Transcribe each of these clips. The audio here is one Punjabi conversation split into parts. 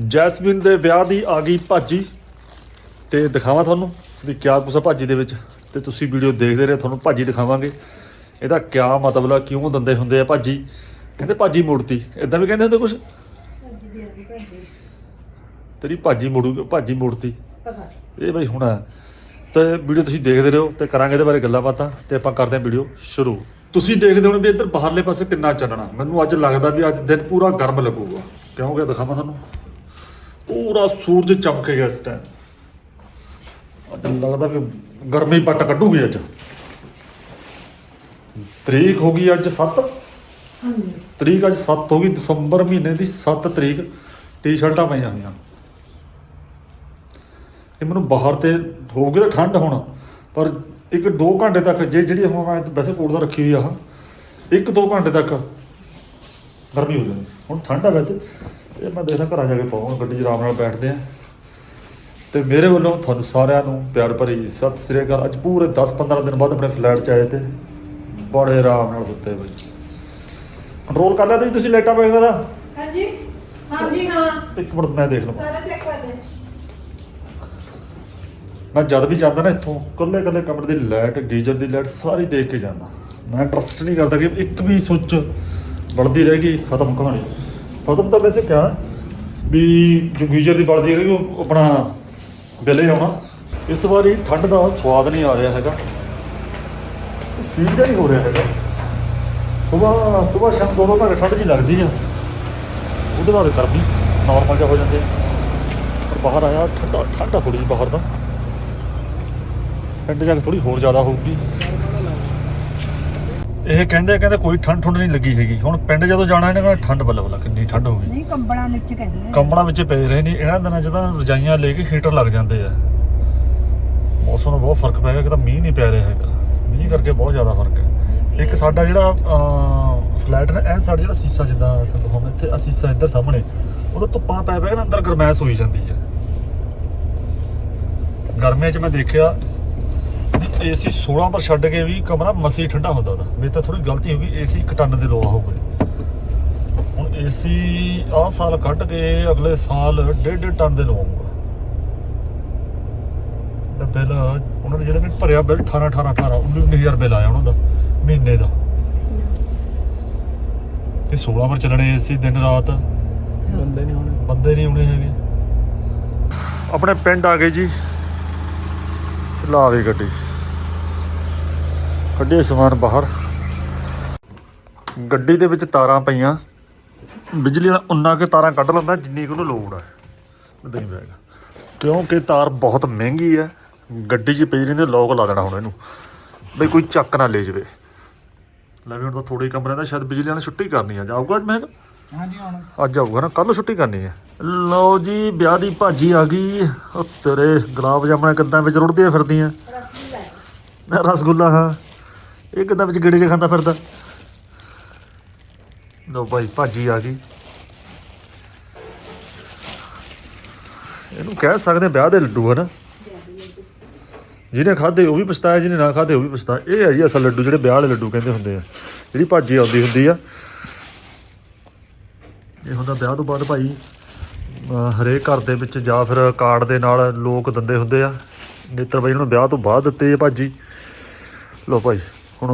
ਜੈਸਮੀਨ ਦੇ ਵਿਆਹ ਦੀ ਆ ਗਈ ਭਾਜੀ। ਤੇ ਦਿਖਾਵਾਂ ਤੁਹਾਨੂੰ ਵੀ ਕਿਆ ਆ ਭਾਜੀ ਦੇ ਵਿੱਚ। ਤੇ ਤੁਸੀਂ ਵੀਡੀਓ ਦੇਖਦੇ ਰਹੇ ਤੁਹਾਨੂੰ ਭਾਜੀ ਦਿਖਾਵਾਂਗੇ। ਇਹਦਾ ਕਿਆ ਮਤਲਬ ਆ ਕਿਉਂ ਦੰਦੇ ਹੁੰਦੇ ਆ ਭਾਜੀ? ਕਹਿੰਦੇ ਭਾਜੀ ਮੂਰਤੀ ਇਦਾਂ ਵੀ ਕਹਿੰਦੇ ਹੁੰਦੇ ਕੁਛ? ਤੇਰੀ ਭਾਜੀ ਮੂੜੂ ਭਾਜੀ ਮੂਰਤੀ ਇਹ ਬਈ ਹੁਣ। ਤੇ ਵੀਡੀਓ ਤੁਸੀਂ ਦੇਖਦੇ ਰਹੋ ਤੇ ਕਰਾਂਗੇ ਇਹਦੇ ਬਾਰੇ ਗੱਲਾਂ ਬਾਤਾਂ ਤੇ ਆਪਾਂ ਕਰਦੇ ਹਾਂ ਵੀਡੀਓ ਸ਼ੁਰੂ। ਤੁਸੀਂ ਦੇਖਦੇ ਹੋ ਵੀ ਇੱਧਰ ਬਾਹਰਲੇ ਪਾਸੇ ਕਿੰਨਾ ਚੱਲਣਾ। ਮੈਨੂੰ ਅੱਜ ਲੱਗਦਾ ਵੀ ਅੱਜ ਦਿਨ ਪੂਰਾ ਗਰਮ ਲੱਗੂਗਾ। ਕਿਉਂਕਿ ਦਿਖਾਵਾਂ ਤੁਹਾਨੂੰ? ਪੂਰਾ ਸੂਰਜ ਚਮਕੇਗਾ ਇਸ ਟਾਈਮ ਅੱਜ ਲੱਗਦਾ ਵੀ ਗਰਮੀ ਪੱਟ ਕੱਢੂਗੀ ਅੱਜ। ਤਰੀਕ ਹੋ ਗਈ ਅੱਜ 7 ਹਾਂਜੀ। ਤਰੀਕ ਅੱਜ 7 ਹੋ ਗਈ ਦਸੰਬਰ ਮਹੀਨੇ ਦੀ 7 ਤਰੀਕ। ਟੀ-ਸ਼ਰਟਾਂ ਪਈਆਂ ਹੋਈਆਂ। ਇਹ ਮੈਨੂੰ ਬਾਹਰ ਤੇ ਹੋ ਗਈ ਤਾਂ ਠੰਡ ਹੁਣ ਪਰ ਇੱਕ 2 ਘੰਟੇ ਤੱਕ ਜੇ ਜਿਹੜੀ ਹੁਣ ਮੈਂ ਵੈਸੇ ਕੋਲ ਦਾ ਰੱਖੀ ਹੋਈ ਆ ਇੱਕ 2 ਘੰਟੇ ਤੱਕ ਗਰਮੀ ਹੋ ਜਾਣੀ। ਹੁਣ ਠੰਡ ਆ ਵੈਸੇ। ਇਹ ਮੈਂ ਦੇਖਦਾ ਘਰਾਂ ਜਾ ਕੇ ਪਾਵਾਂਗਾ ਗੱਡੀ 'ਚ ਆਰਾਮ ਨਾਲ ਬੈਠਦੇ ਆ। ਤੇ ਮੇਰੇ ਵੱਲੋਂ ਤੁਹਾਨੂੰ ਸਾਰਿਆਂ ਨੂੰ ਪਿਆਰ ਭਰੀ ਸਤਿ ਸ੍ਰੀ ਅਕਾਲ। ਅੱਜ ਪੂਰੇ 10-15 ਦਿਨ ਬਾਅਦ ਆਪਣੇ ਫਲੈਟ 'ਚ ਆਏ ਤੇ ਬੜੇ ਆਰਾਮ ਨਾਲ ਸੁੱਤੇ ਬਈ ਕੰਟਰੋਲ ਕਰ ਲਿਆ ਤੁਸੀਂ ਤੁਸੀਂ ਲੇਟਾ ਪਏਗਾ ਦਾ ਹਾਂਜੀ। ਹਾਂਜੀ ਹਾਂ। ਇੱਕ ਮਿੰਟ ਮੈਂ ਦੇਖ ਲਵਾਂ। ਸਾਰਾ ਚੈੱਕ ਕਰ ਦੇ। ਮੈਂ ਜਦ ਵੀ ਜਾਂਦਾ ਨਾ ਇੱਥੋਂ ਕੱਲੇ ਕੱਲੇ ਕਮਰੇ ਦੀ ਲਾਈਟ ਗੀਜ਼ਰ ਦੀ ਲਾਈਟ ਸਾਰੀ ਦੇਖ ਕੇ ਜਾਂਦਾ। ਮੈਂ ਟਰਸਟ ਨਹੀਂ ਕਰਦਾ ਕਿ ਇੱਕ ਵੀ ਸੁੱਚ ਬਲਦੀ ਰਹਿ ਗਈ ਖਤਮ ਕਹਾਣੀ। ਖਤਮ ਤਾਂ ਵੈਸੇ ਕਿਹਾ ਵੀ ਜੋ ਗੀਜ਼ਰ ਦੀ ਬਲਦੀ ਰਹੀ ਉਹ ਆਪਣਾ ਬਿੱਲ ਆਉਣਾ। ਇਸ ਵਾਰੀ ਠੰਡ ਦਾ ਸਵਾਦ ਨਹੀਂ ਆ ਰਿਹਾ ਹੈਗਾ। ਫੀਲ ਜਿਹਾ ਨਹੀਂ ਹੋ ਰਿਹਾ ਹੈਗਾ। ਸਵੇਰ ਸਵੇਰ ਸ਼ਾਮ ਦੋ ਦੋ ਘੰਟੇ ਠੰਡ ਜੀ ਲੱਗਦੀ ਆ। ਉਹਦੇ ਬਾਅਦ ਗਰਮੀ ਨਾਰਮਲ ਜਿਹਾ ਹੋ ਜਾਂਦੇ ਪਰ ਬਾਹਰ ਆਇਆ, ਠੰਡਾ ਠੰਡਾ ਥੋੜੀ ਜਿਹੀ ਬਾਹਰ ਦਾ। ਠੰਡ ਜਾ ਕੇ ਥੋੜੀ ਹੋਰ ਜ਼ਿਆਦਾ ਹੋਊਗੀ। ਇਹ ਕਹਿੰਦੇ ਕਹਿੰਦੇ ਕੋਈ ਠੰਡ ਠੰਡ ਨਹੀਂ ਲੱਗੀ ਹੈਗੀ। ਹੁਣ ਪਿੰਡ ਜਦੋਂ ਜਾਣਾ ਇਹਨਾਂ ਕਹਿੰਦਾ ਠੰਡ ਬੱਲਾ ਬੱਲਾ ਕਿੰਨੀ ਠੰਡ ਹੋ ਗਈ। ਨਹੀਂ ਕੰਬਲਾਂ ਵਿੱਚ ਕਹਿੰਦੇ ਆ ਕੰਬਲਾਂ ਵਿੱਚ ਪਏ ਰਹੇ ਨਹੀਂ ਇਹਨਾਂ ਦਿਨਾਂ 'ਚ ਤਾਂ ਰਜਾਈਆਂ ਲੈ ਕੇ ਹੀਟਰ ਲੱਗ ਜਾਂਦੇ ਆ। ਮੌਸਮ ਦਾ ਬਹੁਤ ਫ਼ਰਕ ਪੈ ਗਿਆ ਕਿ ਤਾਂ ਮੀਂਹ ਨਹੀਂ ਪੈ ਰਿਹਾ ਹੈਗਾ। ਮੀਂਹ ਕਰਕੇ ਬਹੁਤ ਜ਼ਿਆਦਾ ਫ਼ਰਕ ਹੈ। ਇੱਕ ਸਾਡਾ ਜਿਹੜਾ ਫਲੈਟ ਹੈ ਇਹ ਸਾਡਾ ਜਿਹੜਾ ਸੀਸਾ ਜਿੱਦਾਂ ਤੁਹਾਨੂੰ ਇੱਥੇ ਆਹ ਸੀਸਾ ਇੱਧਰ ਸਾਹਮਣੇ ਉਹਦਾ ਧੁੱਪਾਂ ਪੈ ਪੈ ਕੇ ਨਾ ਅੰਦਰ ਗਰਮੈਸ਼ ਹੋਈ ਜਾਂਦੀ ਹੈ। ਗਰਮੀਆਂ 'ਚ ਮੈਂ ਦੇਖਿਆ ਏਸੀ 16 ਪਰ ਛੱਡ ਕੇ ਵੀ ਕਮਰਾ ਮਸੀ ਠੰਡਾ ਹੁੰਦਾ ਉਹਦਾ। ਮੇਰੀ ਤਾਂ ਥੋੜੀ ਗਲਤੀ ਹੋ ਗਈ ਏਸੀ ਇੱਕ ਟਨ ਦੇ ਲੋਹਾ ਹੋ ਗਈ ਹੁਣ ਏਸੀ ਆਹ ਸਾਲ ਕੱਢ ਕੇ ਅਗਲੇ ਸਾਲ ਡੇਢ ਡੇਢ ਟਨ ਦੇ ਲਵਾਉਂਗਾ ਤੇ ਬਿੱਲ ਉਹਨਾਂ ਨੇ ਜਿਹੜਾ ਵੀ ਭਰਿਆ ਬਿੱਲ 18 18 18 19000 ਬਿੱਲ ਆਇਆ ਉਹਨਾਂ ਦਾ ਮਹੀਨੇ ਦਾ। ਤੇ 16 ਪਰ ਚੱਲਣੇ ਏਸੀ ਦਿਨ ਰਾਤ। ਬੰਦੇ ਨਹੀਂ ਹੋਣੇ। ਬੰਦੇ ਨਹੀਂ ਆਉਣੇ ਹੈਗੇ। ਆਪਣੇ ਪਿੰਡ ਆ ਗਏ ਜੀ। ਲਾਵੇ ਗੱਡੀ। ਕੱਢੇ ਸਮਾਨ ਬਾਹਰ। ਗੱਡੀ ਦੇ ਵਿੱਚ ਤਾਰਾਂ ਪਈਆਂ। ਬਿਜਲੀ ਵਾਲਾ ਉਨਾ ਕੇ ਤਾਰਾਂ ਕੱਢ ਲੈਂਦਾ ਜਿੰਨੀ ਕੁ ਉਹਨੂੰ ਲੋੜ ਹੈ ਨਹੀਂ ਬੈਗ ਕਿਉਂਕਿ ਤਾਰ ਬਹੁਤ ਮਹਿੰਗੀ ਹੈ ਗੱਡੀ 'ਚ ਪਈ ਰਹਿੰਦੀ ਲੋਕ ਲਾ ਦੇਣਾ ਹੁਣ ਇਹਨੂੰ। ਬਈ ਕੋਈ ਚੱਕ ਨਾ ਲੈ ਜਾਵੇ। ਲੈ ਵੀ ਹੁਣ ਤਾਂ ਥੋੜੇ ਕਮਰੇ ਦਾ ਸ਼ਾਇਦ ਬਿਜਲੀ ਵਾਲੇ ਛੁੱਟੀ ਕਰਨੀ ਆ। ਜਾਊਗਾ ਅੱਜ ਮੈਂ ਹਾਂਜੀ ਹੁਣ। ਅੱਜ ਆਊਗਾ ਨਾ ਕੱਲ ਛੁੱਟੀ ਕਰਨੀ ਹੈ ਲਓ ਜੀ ਵਿਆਹ ਦੀ ਭਾਜੀ ਆ ਗਈ। ਉਹ ਤੇਰੇ ਗੁਲਾਬ ਜਾਮਣਾ ਕਿੱਦਾਂ ਵਿੱਚ ਰੁੜਦੀਆਂ ਫਿਰਦੀਆਂ। ਰਸਗੁੱਲਾ। ਰਸਗੁੱਲਾ ਹਾਂ। ਇਹ ਕਿੱਦਾਂ ਵਿੱਚ ਗੇੜੇ 'ਚ ਖਾਂਦਾ ਫਿਰਦਾ? ਲਓ ਭਾਈ, ਭਾਜੀ ਆ ਗਈ। ਇਹਨੂੰ ਕਹਿ ਸਕਦੇ ਹਾਂ ਵਿਆਹ ਦੇ ਲੱਡੂ, ਹਨ? ਜਿਹਨੇ ਖਾਦੇ ਉਹ ਵੀ ਪਛਤਾਇਆ, ਜਿਹਨੇ ਨਾ ਖਾਦੇ ਉਹ ਵੀ ਪਛਤਾਇਆ। ਇਹ ਹੈ ਜੀ ਅਸਲ ਲੱਡੂ, ਜਿਹੜੇ ਵਿਆਹ ਵਾਲੇ ਲੱਡੂ ਕਹਿੰਦੇ ਹੁੰਦੇ ਆ। ਜਿਹੜੀ ਭਾਜੀ ਆਉਂਦੀ ਹੁੰਦੀ ਆ। ਇਹ ਹੁੰਦਾ ਵਿਆਹ ਤੋਂ ਬਾਅਦ ਭਾਈ, ਅਹ ਹਰੇਕ ਘਰ ਦੇ ਵਿੱਚ ਜਾਂ ਫਿਰ ਕਾਰਡ ਦੇ ਨਾਲ ਲੋਕ ਦਿੰਦੇ ਹੁੰਦੇ ਆ। ਨੇਤਰ ਬਾਈ ਨੂੰ ਵਿਆਹ ਤੋਂ ਬਾਅਦ ਦਿੱਤੇ ਆ ਭਾਜੀ। ਲੋ ਭਾਈ। ਹੁਣ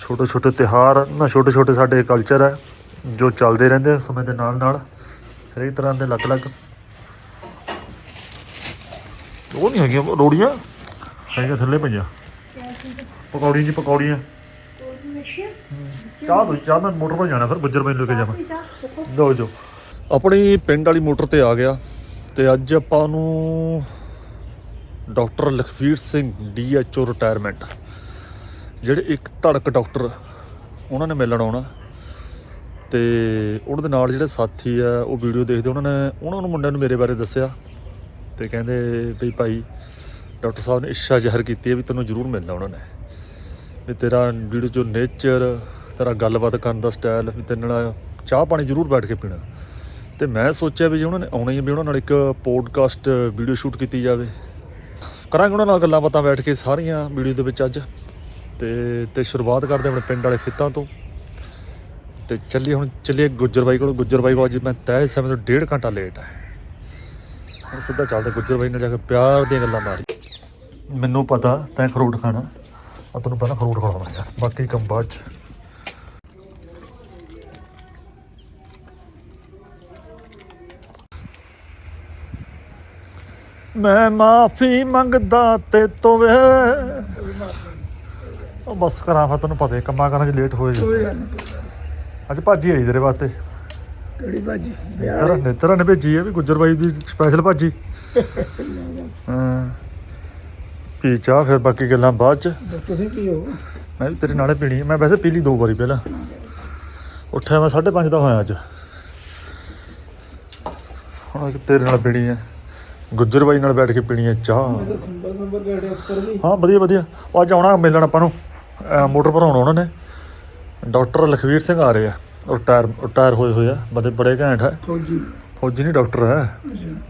ਛੋਟੇ ਛੋਟੇ ਤਿਹਾਰ ਨਾ ਛੋਟੇ ਛੋਟੇ ਸਾਡੇ ਕਲਚਰ ਹੈ ਜੋ ਚੱਲਦੇ ਰਹਿੰਦੇ ਸਮੇਂ ਦੇ ਨਾਲ ਨਾਲ ਹਰੇਕ ਤਰ੍ਹਾਂ ਦੇ ਅਲੱਗ-ਅਲੱਗ। ਉਹ ਨਹੀਂ ਹੈਗੀਆਂ ਰੋੜੀਆਂ ਹੈਗੀਆਂ ਥੱਲੇ ਪਈਆਂ। ਪਕੌੜੀਆਂ ਜੀ ਪਕੌੜੀਆਂ। ਚਾਹ ਦੋ, ਚਾਹ ਮੈਂ ਮੋਟਰ 'ਤੇ ਜਾਣਾ, ਫਿਰ ਗੁੱਜਰ ਮੈਨੂੰ ਲੈ ਕੇ ਜਾਵਾਂ। ਲਓ ਜੋ ਆਪਣੀ ਪਿੰਡ ਵਾਲੀ ਮੋਟਰ ਤੇ ਆ ਗਿਆ, ਤੇ ਅੱਜ ਆਪਾਂ ਨੂੰ doctor Lakhvir Singh DHO retirement ਜਿਹੜੇ ਇੱਕ ਧੜਕ ਡਾਕਟਰ ਉਹਨਾਂ ਨੇ ਮਿਲਣ ਆਉਣਾ। ਤੇ ਉਹਨਾਂ ਦੇ ਨਾਲ ਜਿਹੜੇ ਸਾਥੀ ਆ, ਉਹ ਵੀਡੀਓ ਦੇਖਦੇ, ਉਹਨਾਂ ਨੇ, ਉਹਨਾਂ ਨੂੰ ਮੁੰਡਿਆਂ ਨੂੰ ਮੇਰੇ ਬਾਰੇ ਦੱਸਿਆ। ਤੇ ਕਹਿੰਦੇ ਵੀ ਭਾਈ ਡਾਕਟਰ ਸਾਹਿਬ ਨੇ ਇੱਛਾ ਜ਼ਾਹਰ ਕੀਤੀ ਹੈ ਵੀ ਤੈਨੂੰ ਜ਼ਰੂਰ ਮਿਲਣਾ ਉਹਨਾਂ ਨੇ। ਵੀ ਤੇਰਾ ਵੀਡੀਓ ਜੋ ਨੇਚਰ, ਤੇਰਾ ਗੱਲਬਾਤ ਕਰਨ ਦਾ ਸਟਾਈਲ, ਵੀ ਤੇਰੇ ਨਾਲ ਚਾਹ ਪਾਣੀ ਜ਼ਰੂਰ ਬੈਠ ਕੇ ਪੀਣਾ। ਤੇ ਮੈਂ ਸੋਚਿਆ ਵੀ ਜੇ ਉਹਨਾਂ ਨੇ ਆਉਣਾ ਹੀ ਵੀ ਉਹਨਾਂ ਨਾਲ ਇੱਕ ਪੋਡਕਾਸਟ ਵੀਡੀਓ ਸ਼ੂਟ ਕੀਤੀ ਜਾਵੇ। ਕਰਾਂਗੇ ਉਹਨਾਂ ਨਾਲ ਗੱਲਾਂ ਬਾਤਾਂ ਬੈਠ ਕੇ ਸਾਰੀਆਂ ਵੀਡੀਓ ਦੇ ਵਿੱਚ ਅੱਜ। ਤੇ ਤੇ ਸ਼ੁਰੂਆਤ ਕਰਦੇ ਆਪਣੇ ਪਿੰਡ ਵਾਲੇ ਖੇਤਾਂ ਤੋਂ। ਤੇ ਚੱਲੀ ਹੁਣ ਚੱਲੀਏ ਗੁੱਜਰ ਬਾਈ ਕੋਲ। ਗੁੱਜਰ ਬਾਈ ਕੋਲ ਅੱਜ ਮੈਂ ਤੈਅ ਸਮੇਂ ਤੋਂ ਡੇਢ ਘੰਟਾ ਲੇਟ ਹੈ ਹੁਣ ਸਿੱਧਾ ਚੱਲਦੇ ਗੁੱਜਰ ਬਾਈ ਨਾਲ ਜਾ ਕੇ ਪਿਆਰ ਦੀਆਂ ਗੱਲਾਂ ਮਾਰੀ ਮੈਨੂੰ ਪਤਾ, ਤੈਂ ਫਰੂਟ ਖਾਣਾ। ਆ ਤੈਨੂੰ ਪਹਿਲਾਂ ਫਰੂਟ ਖਵਾਉਣਾ ਯਾਰ, ਬਾਕੀ ਕੰਮ ਬਾਅਦ ਚ। ਮੈਂ ਮਾਫੀ ਮੰਗਦਾ ਤੇ ਤੋਂ ਉਹ ਬਸ ਕਰਾਂ ਫਿਰ ਤੈਨੂੰ ਪਤਾ ਹੀ ਕੰਮਾਂ ਕਰਨ ਚ ਲੇਟ ਹੋਏ ਜੀ ਕੋਈ ਗੱਲ ਨਹੀਂ ਅੱਜ ਭਾਜੀ ਆਈ ਤੇਰੇ ਵਾਸਤੇ। ਕਿਹੜੀ ਭਾਜੀ? ਤੇਰਾ ਨੇਤਰਾ ਨੇ ਭੇਜੀ ਹੈ ਵੀ ਗੁੱਜਰ ਬਾਈ ਦੀ ਸਪੈਸ਼ਲ ਭਾਜੀ। ਹਾਂ। ਪੀ ਚਾਹ ਫਿਰ ਬਾਕੀ ਗੱਲਾਂ ਬਾਅਦ ਚ। ਤੁਸੀਂ ਕੀ ਹੋ ਮੈਂ ਵੀ ਤੇਰੇ ਨਾਲੇ ਪੀਣੀ ਹੈ। ਮੈਂ ਵੈਸੇ ਪੀ ਲਈ ਦੋ ਵਾਰੀ ਪਹਿਲਾਂ। ਉੱਠਿਆ ਮੈਂ 5:30 ਦਾ ਹੋਇਆ ਅੱਜ। ਹੁਣ ਇੱਕ ਤੇਰੇ ਨਾਲ ਪੀਣੀ ਹੈ ਗੁੱਜਰ ਬਾਈ ਨਾਲ ਬੈਠ ਕੇ ਪੀਣੀ ਹੈ ਚਾਹ। ਸਿੰਬਲ ਸਿੰਬਲ ਗੇੜੇ ਉੱਪਰ ਵੀ ਹਾਂ ਵਧੀਆ ਵਧੀਆ ਉਹ ਅੱਜ ਆਉਣਾ ਮਿਲਣ ਆਪਾਂ ਨੂੰ। ਮੋਟਰ ਭਰਾਉਣ ਉਹਨਾਂ ਨੇ। ਡਾਕਟਰ ਲਖਵੀਰ ਸਿੰਘ ਆ ਰਹੇ ਆ। ਰਿਟਾਇਰ ਰਿਟਾਇਰ ਹੋਏ ਹੋਏ ਆ। ਬੰਦੇ ਬੜੇ ਘੈਂਟ ਹੈ ਫੌਜੀ। ਫੌਜੀ ਨਹੀਂ ਡਾਕਟਰ ਹੈ।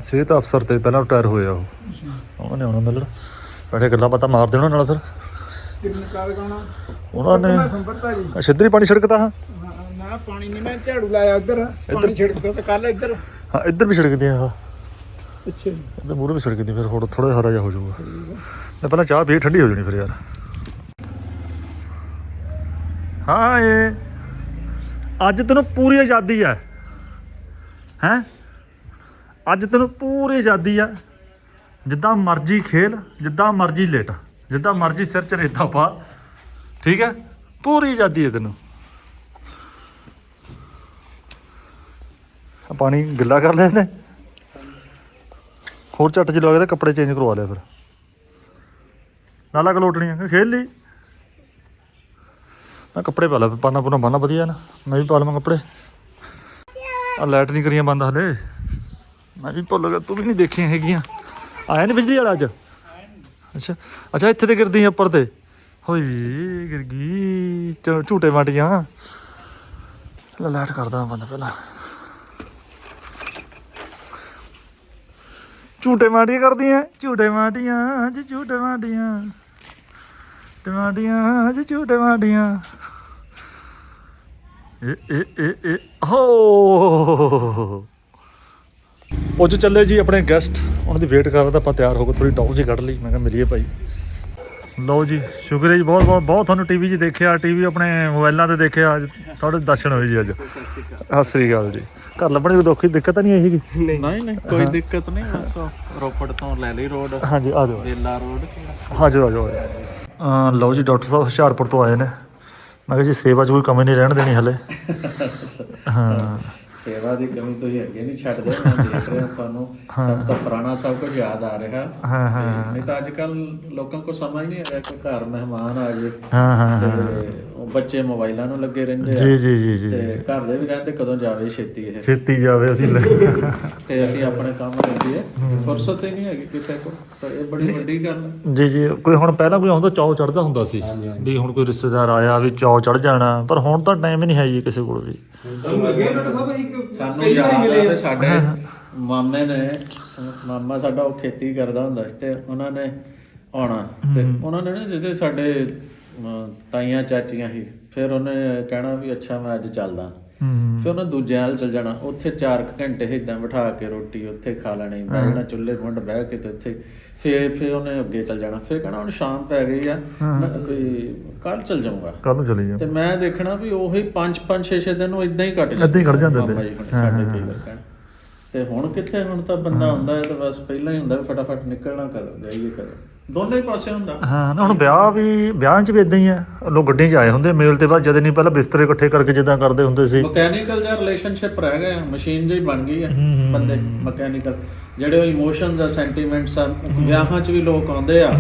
ਸਿਹਤ ਅਫਸਰ ਤੇ ਪਹਿਲਾਂ ਰਿਟਾਇਰ ਹੋਏ ਆ ਉਹ। ਉਹਨਾਂ ਨੇ ਆਉਣਾ ਮਿਲਣ ਬੈਠੇ ਗੱਲਾਂ ਬਾਤਾਂ ਮਾਰਦੇ ਉਹਨਾਂ ਨਾਲ ਫਿਰ। ਉਹਨਾਂ ਨੇ ਸਿੱਧਰੀ ਪਾਣੀ ਛਿੜਕਦਾ ਹਾਂ। ਨਾ ਪਾਣੀ ਨਹੀਂ ਮੈਂ ਝਾੜੂ ਲਾਇਆ ਇੱਧਰ। ਪਾਣੀ ਛਿੜਕਦਾ ਤੇ ਕੱਲ ਇੱਧਰ। ਹਾਂ ਇੱਧਰ ਵੀ ਛਿੜਕਦੀ ਆ ਪਿੱਛੇ ਇੱਧਰ ਮੂਹਰੇ ਵੀ ਛਿੜਕਦੀ ਫਿਰ ਹੋਰ ਥੋੜਾ ਹਰਾ ਜਿਹਾ ਹੋ ਜਾਊਗਾ। ਮੈਂ ਪਹਿਲਾਂ ਚਾਹ ਪੀ ਠੰਡੀ ਹੋ ਜਾਣੀ ਫਿਰ ਯਾਰ। ਹਾਂ ਇਹ। ਅੱਜ ਤੈਨੂੰ ਪੂਰੀ ਆਜ਼ਾਦੀ ਹੈ ਹੈ? ਅੱਜ ਤੈਨੂੰ ਪੂਰੀ ਆਜ਼ਾਦੀ ਆ। ਜਿੱਦਾਂ ਮਰਜ਼ੀ ਖੇਲ, ਜਿੱਦਾਂ ਮਰਜ਼ੀ ਲੇਟ, ਜਿੱਦਾਂ ਮਰਜ਼ੀ ਸਿਰ ਚ ਰੇਤਾ ਪਾ। ਠੀਕ ਹੈ ਪੂਰੀ ਆਜ਼ਾਦੀ ਹੈ ਤੈਨੂੰ। ਆਹ ਪਾਣੀ ਗਿੱਲਾ ਕਰ ਲਿਆ ਨੇ ਹੋਰ ਝੱਟ ਚ ਲਵਾ ਕੇ ਕੱਪੜੇ ਚੇਂਜ ਕਰਵਾ ਲਿਆ ਫਿਰ। ਨਾਲਾ ਕਲੋਟਣੀਆਂ ਕਿ ਖੇਲ ਲਈ। ਮੈਂ ਕੱਪੜੇ ਪਾ ਲਾ ਪਾਣਾ ਪੁਣਾ ਬੰਨਾ ਵਧੀਆ ਨਾ। ਮੈਂ ਵੀ ਪਾ ਲਵਾਂ ਕੱਪੜੇ। ਆ ਲਾਈਟ ਨਹੀਂ ਕਰੀਆਂ ਬੰਦ ਹਲੇ। ਮੈਂ ਵੀ ਭੁੱਲ ਗਿਆ, ਤੂੰ ਵੀ ਨਹੀਂ ਦੇਖੀਆਂ ਹੈਗੀਆਂ। ਆਇਆ ਨਹੀਂ ਬਿਜਲੀ ਵਾਲਾ ਅੱਜ? ਅੱਛਾ ਅੱਛਾ, ਇੱਥੇ ਤੇ ਗਿਰਦੀ ਆ ਉੱਪਰ ਤੇ। ਹੋਈ ਗਿਰ ਗਈ। ਝੂਟੇ ਮਾਟੀਆਂ ਲੈ ਲਾਈਟ ਕਰਦਾ ਬੰਦਾ ਪਹਿਲਾਂ। ਝੂਟੇ ਮਾਟੀਆਂ ਕਰਦੀਆਂ, ਝੂਟੇ ਮਾਟੀਆਂ ਜੀ ਝੂਟੇ ਮਾਟੀਆਂ ਟਮਾਟੀਆਂ ਜੀ ਝੂਟੇ ਮਾਟੀਆਂ ਏ ਏ ਏ ਹੋ। ਪੁੱਜ ਚੱਲੇ ਜੀ ਆਪਣੇ ਗੈਸਟ ਉਹਨਾਂ ਦੀ ਵੇਟ ਕਰ ਰਿਹਾ ਤਾਂ ਆਪਾਂ ਤਿਆਰ ਹੋ ਕੇ ਥੋੜੀ ਟੌਪ ਜੀ ਕੱਢ ਲਈ। ਮੈਂ ਕਿਹਾ ਮੇਰੀ ਭਾਈ। ਲਓ ਜੀ ਸ਼ੁਕਰ ਹੈ ਜੀ ਬਹੁਤ ਬਹੁਤ ਬਹੁਤ ਤੁਹਾਨੂੰ ਟੀਵੀ 'ਚ ਦੇਖਿਆ ਟੀਵੀ ਆਪਣੇ ਮੋਬਾਈਲਾਂ ਤੇ ਦੇਖਿਆ। ਅੱਜ ਤੁਹਾਡੇ ਦਰਸ਼ਨ ਹੋਏ ਜੀ ਅੱਜ। ਸਤਿ ਸ੍ਰੀ ਅਕਾਲ ਜੀ। ਘਰ ਲੱਭਣ ਦੀ ਕੋਈ ਦਿੱਕਤ ਤਾਂ ਨਹੀਂ ਆਈ ਹੈਗੀ? ਨਹੀਂ ਨਹੀਂ ਕੋਈ ਦਿੱਕਤ ਨਹੀਂ ਬਸ ਰੋਪੜ ਤੋਂ ਲੈ ਲਈ ਰੋਡ ਹਾਂਜੀ ਆ ਜਾਓ। ਬੇਲਾ ਰੋਡ ਹਾਜ਼ਰ ਆ ਜਾਓ ਲਓ ਜੀ ਡਾਕਟਰ ਸਾਹਿਬ ਹੁਸ਼ਿਆਰਪੁਰ ਤੋਂ ਆਏ ਨੇ। ਮੈਂ ਕਿਹਾ ਜੀ ਸੇਵਾ 'ਚ ਕੋਈ ਕਮੀ ਨਹੀਂ ਰਹਿਣ ਦੇਣੀ ਹਲੇ। ਹਾਂ। ਸੇਵਾ ਦੀ ਕਮੀ ਤੁਸੀਂ ਅੱਗੇ ਨਹੀਂ ਛੱਡਦੇ ਦੇਖ ਰਿਹਾ ਤੁਹਾਨੂੰ। ਸਭ ਤੋਂ ਪੁਰਾਣਾ ਸਭ ਕੁਝ ਯਾਦ ਆ ਰਿਹਾ। ਹਾਂ ਹਾਂ। ਤੇ ਨਹੀਂ ਤਾਂ ਅੱਜ ਕੱਲ ਲੋਕਾਂ ਕੋਲ ਸਮਝ ਨਹੀਂ ਆ ਰਿਹਾ ਕਿ ਘਰ ਮਹਿਮਾਨ ਆ ਜੇ ਹਾਂ ਹਾਂ ਤੇ ਹਾਂ ਬੱਚੇ ਮੋਬਾਈਲਾਂ ਨੂੰ ਲੱਗੇ ਰਹਿੰਦੇ ਆ। ਜੀ ਜੀ ਜੀ ਜੀ ਤੇ ਘਰ ਦੇ ਵੀ ਕਹਿੰਦੇ ਕਦੋਂ ਜਾਵੇ ਛੇਤੀ ਇਹ। ਛੇਤੀ ਜਾਵੇ ਅਸੀਂ ਲੈ ਤੇ ਅਸੀਂ ਆਪਣੇ ਕੰਮ ਲੱਗੇ ਫੁਰਸਤ ਹੀ ਨਹੀਂ ਹੈਗੀ ਕਿਸੇ ਕੋਲ। ਤਾਂ ਇਹ ਬੜੀ ਵੱਡੀ ਗੱਲ ਹੈ ਜੀ ਜੀ ਕੋਈ ਹੁਣ ਪਹਿਲਾਂ ਕੋਈ ਆਉਂਦਾ ਚਾਅ ਚੜਦਾ ਹੁੰਦਾ ਸੀ। ਵੀ ਹੁਣ ਕੋਈ ਰਿਸ਼ਤੇਦਾਰ ਆਇਆ ਵੀ ਚਾਅ ਚੜ ਜਾਣਾ। ਪਰ ਹੁਣ ਤਾਂ ਟਾਈਮ ਹੀ ਨਹੀਂ ਹੈ ਜੀ ਕਿਸੇ ਕੋਲ ਵੀ। ਸਾਨੂੰ ਯਾਦ ਆ ਵੀ ਸਾਡੇ ਮਾਮੇ ਨੇ ਮਾਮਾ ਸਾਡਾ ਉਹ ਖੇਤੀ ਕਰਦਾ ਹੁੰਦਾ ਸੀ ਤੇ ਉਹਨਾਂ ਨੇ ਆਉਣਾ। ਤੇ ਉਹਨਾਂ ਨੇ ਜਿਹਦੇ ਸਾਡੇ ਤਾਈਆਂ ਚਾਚੀਆਂ ਸੀ ਫਿਰ ਉਹਨੇ ਕਹਿਣਾ ਵੀ ਅੱਛਾ ਮੈਂ ਅੱਜ ਚੱਲਦਾ। ਹੂੰ ਫਿਰ ਉਹਨੇ ਦੂਜੇ ਹਾਲ ਚਲ ਜਾਣਾ। ਉੱਥੇ 4 ਘੰਟੇ ਇਦਾਂ ਬਿਠਾ ਕੇ ਰੋਟੀ ਉੱਥੇ ਖਾ ਲੈਣੀ ਬਹਿ ਜਾਣਾ ਚੁੱਲ੍ਹੇ ਮੁੰਡ ਬਹਿ ਕੇ ਤੇ ਉੱਥੇ ਫਿਰ ਫਿਰ ਉਹਨੇ ਅੱਗੇ ਚਲ ਜਾਣਾ। ਫਿਰ ਕਹਿਣਾ ਹੁਣ ਸ਼ਾਮ ਪੈ ਗਈ ਆ ਮੈਂ ਵੀ ਕੱਲ ਚਲ ਜਾਊਂਗਾ। ਕੱਲ ਨੂੰ ਚਲੀ ਜਾ ਤੇ ਮੈਂ ਦੇਖਣਾ ਵੀ ਉਹੀ 5 5 6 6 ਦਿਨ ਉਹ ਇਦਾਂ ਹੀ ਕੱਟ ਏਦਾਂ ਹੀ ਕੱਢ ਜਾਂਦੇ ਮਾਮਾ ਤੇ। ਜੀ ਹੁਣ ਸਾਡੇ ਕਈ ਵਾਰ ਕਹਿਣ। ਤੇ ਹੁਣ ਕਿੱਥੇ? ਹੁਣ ਤਾਂ ਬੰਦਾ ਹੁੰਦਾ ਹੈ ਤੇ ਬਸ ਪਹਿਲਾਂ ਹੀ ਹੁੰਦਾ ਫਟਾਫਟ ਨਿਕਲਣਾ ਕਦੋਂ ਜਾਈਏ ਕਦੋਂ। ਦੋਨੇ ਪਾਸੇ ਹੁੰਦਾ। ਹਾਂ ਨਾ ਹੁਣ ਵਿਆਹ ਵੀ ਵਿਆਹ 'ਚ ਵੀ ਇਦਾਂ ਹੀ ਆ। ਲੋਕ ਗੱਡੀਆਂ 'ਚ ਆਏ ਹੁੰਦੇ ਮੇਲ ਤੇ ਬਾਅਦ ਜਦ ਨਹੀਂ ਪਹਿਲਾਂ ਬਿਸਤਰੇ ਇਕੱਠੇ ਕਰਕੇ ਜਿੱਦਾਂ ਕਰਦੇ ਹੁੰਦੇ ਸੀ। ਮਕੈਨੀਕਲ ਜਿਹਾ ਰਿਲੇਸ਼ਨਸ਼ਿਪ ਰਹਿ ਗਿਆ ਮਸ਼ੀਨ ਜਿਹੀ ਬਣ ਗਈ ਹੈ ਬੰਦੇ ਮਕੈਨੀਕਲ ਜਿਹੜੇ ਉਹ ਇਮੋਸ਼ਨਸ ਆ ਸੈਂਟੀਮੈਂਟਸ ਆ ਵਿਆਹਾਂ 'ਚ ਵੀ ਲੋਕ ਆਉਂਦੇ ਆ।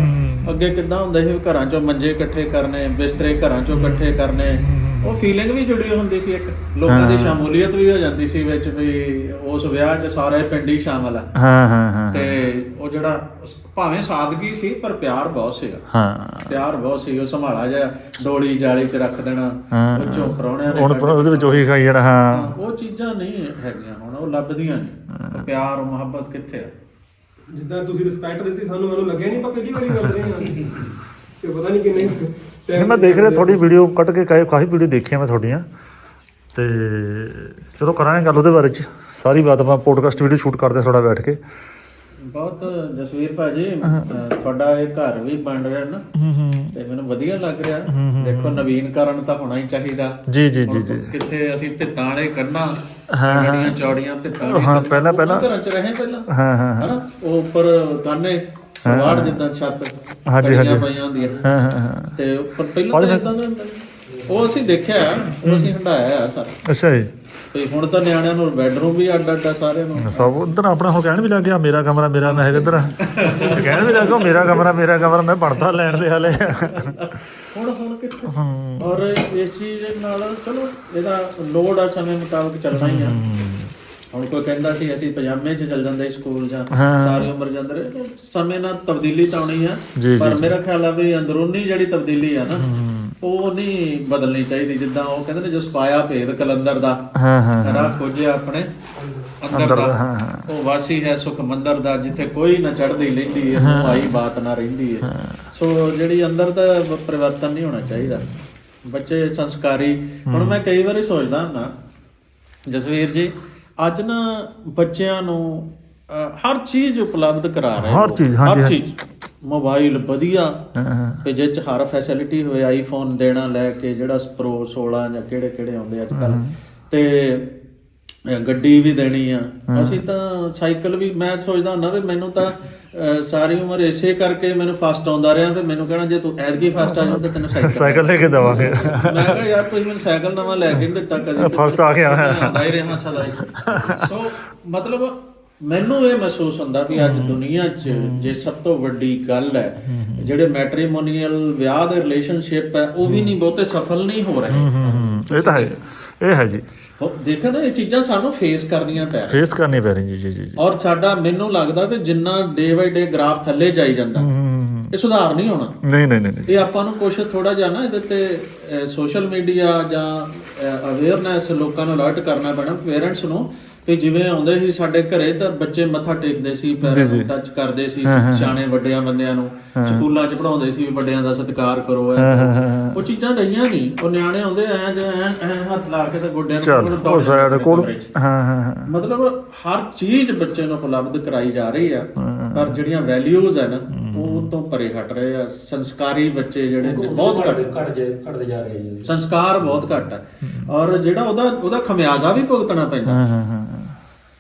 ਅੱਗੇ ਕਿੱਦਾਂ ਹੁੰਦਾ ਸੀ ਘਰਾਂ 'ਚੋਂ ਮੰਜੇ ਇਕੱਠੇ ਕਰਨੇ ਬਿਸਤਰੇ ਘਰਾਂ 'ਚੋਂ ਇਕੱਠੇ ਕਰਨੇ। ਉਹ ਫੀਲਿੰਗ ਵੀ ਜੁੜੀ ਹੁੰਦੀ ਸੀ ਇੱਕ। ਲੋਕਾਂ ਦੀ ਸ਼ਮੂਲੀਅਤ ਵੀ ਹੋ ਜਾਂਦੀ ਸੀ ਵਿੱਚ ਵੀ ਉਸ ਵਿਆਹ 'ਚ ਸਾਰੇ ਪਿੰਡ ਹੀ ਸ਼ਾਮਲ ਆ। ਹਾਂ ਹਾਂ ਹਾਂ। ਤੇ ਉਹ ਜਿਹੜਾ ਭਾਵੇਂ ਸਾਦਗੀ ਸੀ ਪਰ ਪਿਆਰ ਬਹੁਤ ਸੀਗਾ। ਹਾਂ। ਪਿਆਰ ਬਹੁਤ ਸੀ ਉਹ ਸੰਭਾਲਾ ਜਿਹਾ ਡੋਲੀ ਜਾਲੀ 'ਚ ਰੱਖ ਦੇਣਾ। ਉਹ ਚੋਂ ਪਰੌਣਿਆਂ ਨੇ ਹੁਣ ਉਹਦੇ ਵਿੱਚ ਉਹੀ ਖਾਈ ਜਾਣਾ ਹਾਂ, ਹਾਂ ਉਹ ਚੀਜ਼ਾਂ ਨਹੀਂ ਹੈਗੀਆਂ ਹੁਣ ਉਹ ਲੱਭਦੀਆਂ ਨਹੀਂ। ਪਿਆਰ ਮੁਹੱਬਤ ਕਿੱਥੇ ਆ? ਜਿੱਦਾਂ ਤੁਸੀਂ ਰਿਸਪੈਕਟ ਦਿੱਤੀ ਸਾਨੂੰ ਮੈਨੂੰ ਲੱਗਿਆ ਨਹੀਂ ਆਪਾਂ ਪਹਿਲੀ ਵਾਰੀ ਰਹੇ ਹਾਂ ਤੇ ਪਤਾ ਨਹੀਂ ਕਿੰਨੇ ਨਹੀਂ ਮੈਂ ਦੇਖ ਰਿਹਾ ਤੁਹਾਡੀ ਵੀਡੀਓ ਕੱਟ ਕੇ ਕਾਫੀ ਕਾਫੀ ਵੀਡੀਓ ਦੇਖੀਆਂ ਮੈਂ ਤੁਹਾਡੀਆਂ। ਤੇ ਚਲੋ ਕਰਾਂਗੇ ਗੱਲ ਉਹਦੇ ਬਾਰੇ ਚ। ਸਾਰੀ ਬਾਤ ਆਪਾਂ ਪੋਡਕਾਸਟ ਵੀਡੀਓ ਸ਼ੂਟ ਕਰਦੇ ਥੋੜਾ ਬੈਠ ਕੇ। ਬਹੁਤ ਜਸਵੀਰ ਭਾਜੀ ਤੁਹਾਡਾ ਇਹ ਘਰ ਵੀ ਬਣ ਰਿਹਾ ਨਾ। ਤੇ ਮੈਨੂੰ ਵਧੀਆ ਲੱਗ ਰਿਹਾ। ਦੇਖੋ ਨਵੀਨਕਰਨ ਤਾਂ ਹੋਣਾ ਹੀ ਚਾਹੀਦਾ। ਜੀ ਜੀ ਜੀ ਜੀ। ਕਿੱਥੇ ਅਸੀਂ ਭਿੱਤਾਂ ਵਾਲੇ ਕੱਢਾਂ ਹਾਂ, ਚੌੜੀਆਂ ਭਿੱਤਾਂ ਵਾਲੀਆਂ ਹਾਂ। ਪਹਿਲਾਂ- ਪਹਿਲਾਂ- ਘਰਾਂ 'ਚ ਰਹੇ ਪਹਿਲਾਂ। ਹਾਂ ਹਾਂ ਹਨਾ? ਉਹ ਉੱਪਰ ਕਾਨੇ ਸਵਾੜ ਜਿੱਦਾਂ ਛੱਤ। ਹਾਂਜੀ, ਕੜੀਆਂ ਹਾਂਜੀ। ਪਈਆਂ ਹੁੰਦੀਆਂ ਹਾਂ ਹਾਂ ਹਾਂ। ਤੇ ਉੱਪਰ ਪਹਿਲਾਂ ਤਾਂ ਇਦਾਂ ਦਾ ਹੁੰਦਾ। ਉਹ ਅਸੀਂ ਦੇਖਿਆ ਉਹ ਅਸੀਂ ਹੰਡਾਇਆ ਆ ਸਾਰਾ। ਅੱਛਾ ਜੀ। ਤੇ ਹੁਣ ਤਾਂ ਨਿਆਣਿਆਂ ਨੂੰ ਬੈੱਡਰੂਮ ਵੀ ਅੱਡ ਅੱਡ ਆ ਸਾਰਿਆਂ ਨੂੰ। ਸਭ ਉਧਰ ਆਪਣਾ ਹੁਣ ਕਹਿਣ ਵੀ ਲੱਗ ਗਿਆ ਮੇਰਾ ਕਮਰਾ ਮੇਰਾ ਮੈਂ ਕਿੱਧਰ ਕਹਿਣ ਵੀ ਲੱਗ ਗਿਆ ਮੇਰਾ ਕਮਰਾ ਮੇਰਾ ਕਮਰਾ ਮੈਂ ਪੜਦਾ ਲੈਣ ਦੇ ਹਾਲੇ। ਹੁਣ ਹੁਣ ਕਿੱਥੇ? ਔਰ ਇਸ ਚੀਜ਼ ਨਾਲ ਚਲੋ ਇਹਦਾ ਲੋਡ ਆ ਸਮੇਂ ਮੁਤਾਬਕ ਚੱਲਣਾ ਹੀ ਆ। ਹੁਣ ਕੋਈ ਕਹਿੰਦਾ ਸੀ ਅਸੀਂ ਪਜਾਮੇ 'ਚ ਚੱਲ ਜਾਂਦੇ ਸਕੂਲ ਜਾਂ ਸਾਰੀ ਉਮਰ ਜਾਂਦੇ ਰਹੇ। ਸਮੇਂ ਨਾਲ ਤਬਦੀਲੀ ਤਾਂ ਆਉਣੀ ਆ। ਜੀ, ਪਰ ਮੇਰਾ ਖਿਆਲ ਆ ਵੀ ਅੰਦਰੂਨੀ ਜਿਹੜੀ ਤਬਦੀਲੀ ਆ ਨਾ ਉਹ ਨਹੀਂ ਬਦਲਣੀ ਚਾਹੀਦੀ। ਜਿੱਦਾਂ ਉਹ ਕਹਿੰਦੇ ਨੇ ਜਿਸ ਪਾਇਆ ਭੇਦ ਕਲੰਦਰ ਦਾ ਹਾਂ ਹਾਂ ਰਾਹ ਖੋਜਿਆ ਆਪਣੇ ਅੰਦਰ ਦਾ। ਉਹ ਵਾਸੀ ਹੈ ਸੁਖ ਮੰਦਰ ਦਾ ਜਿੱਥੇ ਕੋਈ ਨਾ ਚੜਦੀ ਲੈਂਦੀ ਹੈ। ਭਾਈ ਬਾਤ ਨਾ ਰਹਿੰਦੀ ਹੈ। ਸੋ ਜਿਹੜੀ ਅੰਦਰ ਦਾ ਪਰਿਵਰਤਨ ਨਹੀਂ ਹੋਣਾ ਚਾਹੀਦਾ। ਬੱਚੇ ਸੰਸਕਾਰੀ। ਹੁਣ ਮੈਂ ਕਈ ਵਾਰੀ ਸੋਚਦਾ ਹੁੰਦਾ ਜਸਵੀਰ ਜੀ ਅੱਜ ਨਾ ਬੱਚਿਆਂ ਨੂੰ ਹਰ ਚੀਜ਼ ਉਪਲਬਧ ਕਰਾ ਰਹੇ ਹਰ। ਚੀਜ਼, ਹਾਂਜੀ, ਹਰ ਚੀਜ਼। ਮੋਬਾਈਲ ਵਧੀਆ ਤੇ ਜਿਹ ਚ ਹਰ ਫੈਸਿਲਿਟੀ ਹੋਵੇ ਆਈਫੋਨ ਦੇਣਾ ਲੈ ਕੇ ਜਿਹੜਾ ਪ੍ਰੋ 16 ਜਾਂ ਕਿਹੜੇ ਕਿਹੜੇ ਆਉਂਦੇ ਅੱਜ ਕੱਲ ਤੇ ਗੱਡੀ ਵੀ ਦੇਣੀ ਆ। ਅਸੀਂ ਤਾਂ ਸਾਈਕਲ ਵੀ ਮੈਂ ਸੋਚਦਾ ਹੁੰਦਾ ਵੀ ਮੈਨੂੰ ਤਾਂ ਸਾਰੀ ਉਮਰ ਇਸੇ ਕਰਕੇ ਮੈਨੂੰ ਫਸਟ ਆਉਂਦਾ ਰਿਹਾ ਤੇ ਮੈਨੂੰ ਕਹਿਣਾ ਜੇ ਤੂੰ ਐਤਕੀ ਫਸਟ ਆ ਜਾ ਤੇ ਤੈਨੂੰ ਸਾਈਕਲ ਸਾਈਕਲ ਲੈ ਕੇ ਦਵਾਂਗੇ। ਮੈਂ ਕਿਹਾ ਯਾਰ ਤੁਸੀਂ ਮੈਨੂੰ ਸਾਈਕਲ ਨਵਾਂ ਲੈ ਕੇ ਨਹੀਂ ਦਿੱਤਾ ਕਦੇ First ਆ ਗਿਆ। ਹੀ ਰਿਹਾ ਸਦਾ ਹੀ। ਸੋ ਮਤਲਬ ਮੈਨੂੰ ਇਹ ਮਹਿਸੂਸ ਹੁੰਦਾ ਵੀ ਅੱਜ ਦੁਨੀਆ 'ਚ ਜੇ ਸਭ ਤੋਂ ਵੱਡੀ ਗੱਲ ਹੈ ਜਿਹੜੇ ਮੈਟ੍ਰੀਮੋਨੀਅਲ ਵਿਆਹ ਦੇ ਰਿਲੇਸ਼ਨਸ਼ਿਪ ਹੈ ਉਹ ਵੀ ਨਹੀਂ ਬਹੁਤੇ ਸਫਲ ਨਹੀਂ ਹੋ ਰਹੇ। ਇਹ ਤਾਂ ਹੈ। ਇਹ ਹੈ ਜੀ। ਦੇਖੋ ਨਾ ਇਹ ਚੀਜ਼ਾਂ ਸਾਨੂੰ ਫੇਸ ਕਰਨੀਆਂ ਪੈ ਰਹੀਆਂ। ਫੇਸ ਕਰਨੀ ਪੈ ਰਹੀ ਜੀ ਜੀ ਜੀ ਔਰ ਸਾਡਾ ਮੈਨੂੰ ਲੱਗਦਾ ਵੀ ਜਿੰਨਾ ਡੇ ਬਾਈ ਡੇ ਗ੍ਰਾਫ ਥੱਲੇ ਜਾਈ ਜਾਂਦਾ ਇਹ ਸੁਧਾਰ ਨਹੀਂ ਹੋਣਾ। ਨਹੀਂ ਨਹੀਂ ਨਹੀਂ। ਇਹ ਆਪਾਂ ਨੂੰ ਕੁਛ ਥੋੜਾ ਜਿਹਾ ਨਾ ਇਹਦੇ ਤੇ ਸੋਸ਼ਲ ਮੀਡੀਆ ਜਾਂ ਅਵੇਅਰਨੈਸ ਲੋਕਾਂ ਨੂੰ ਅਲਰਟ ਕਰਨਾ ਪੈਣਾ ਪੇਰੈਂਟਸ ਨੂੰ। ਕਿ ਜਿਵੇਂ ਆਉਂਦੇ ਸੀ ਸਾਡੇ ਘਰੇ ਤਾਂ ਬੱਚੇ ਮੱਥਾ ਟੇਕਦੇ ਸੀ ਪੈਰਾਂ ਟੱਚ ਕਰਦੇ ਸੀ ਸਿਆਣੇ ਵੱਡਿਆਂ ਬੰਦਿਆਂ ਨੂੰ। ਸਕੂਲਾਂ 'ਚ ਪੜਾਉਂਦੇ ਸੀ ਵੱਡਿਆਂ ਦਾ ਸਤਿਕਾਰ ਕਰੋ ਐ ਉਹ ਚੀਜ਼ਾਂ ਰਹੀਆਂ ਨਹੀਂ। ਉਹ ਨਿਆਣੇ ਆਉਂਦੇ ਐ ਜੇ ਐ ਐ ਹੱਥ ਲਾ ਕੇ ਤੇ ਗੋਡਿਆਂ ਨੂੰ ਦੌੜ ਸਾਈਡ ਕੋਲ। ਹਾਂ ਹਾਂ ਹਾਂ। ਮਤਲਬ ਹਰ ਚੀਜ਼ ਬੱਚੇ ਨੂੰ ਉਪਲਬਧ ਕਰਾਈ ਜਾ ਰਹੀ ਆ। ਪਰ ਜਿਹੜੀਆਂ ਵੈਲਿਊਜ਼ ਹੈ ਨਾ ਉਹ ਤੋਂ ਪਰੇ ਹਟ ਰਹੇ ਆ। ਸੰਸਕਾਰੀ ਬੱਚੇ ਜਿਹੜੇ ਨੇ ਬਹੁਤ ਘੱਟ ਘਟ। ਜਾ ਘਟਦੇ ਜਾ ਰਹੇ ਜੀ। ਸੰਸਕਾਰ ਬਹੁਤ ਘੱਟ ਹੈ ਔਰ ਜਿਹੜਾ ਉਹਦਾ ਉਹਦਾ ਖਮਿਆਜ਼ਾ ਵੀ ਭੁਗਤਣਾ ਪੈਂਦਾ। ਹਾਂ ਹਾਂ ਹਾਂ।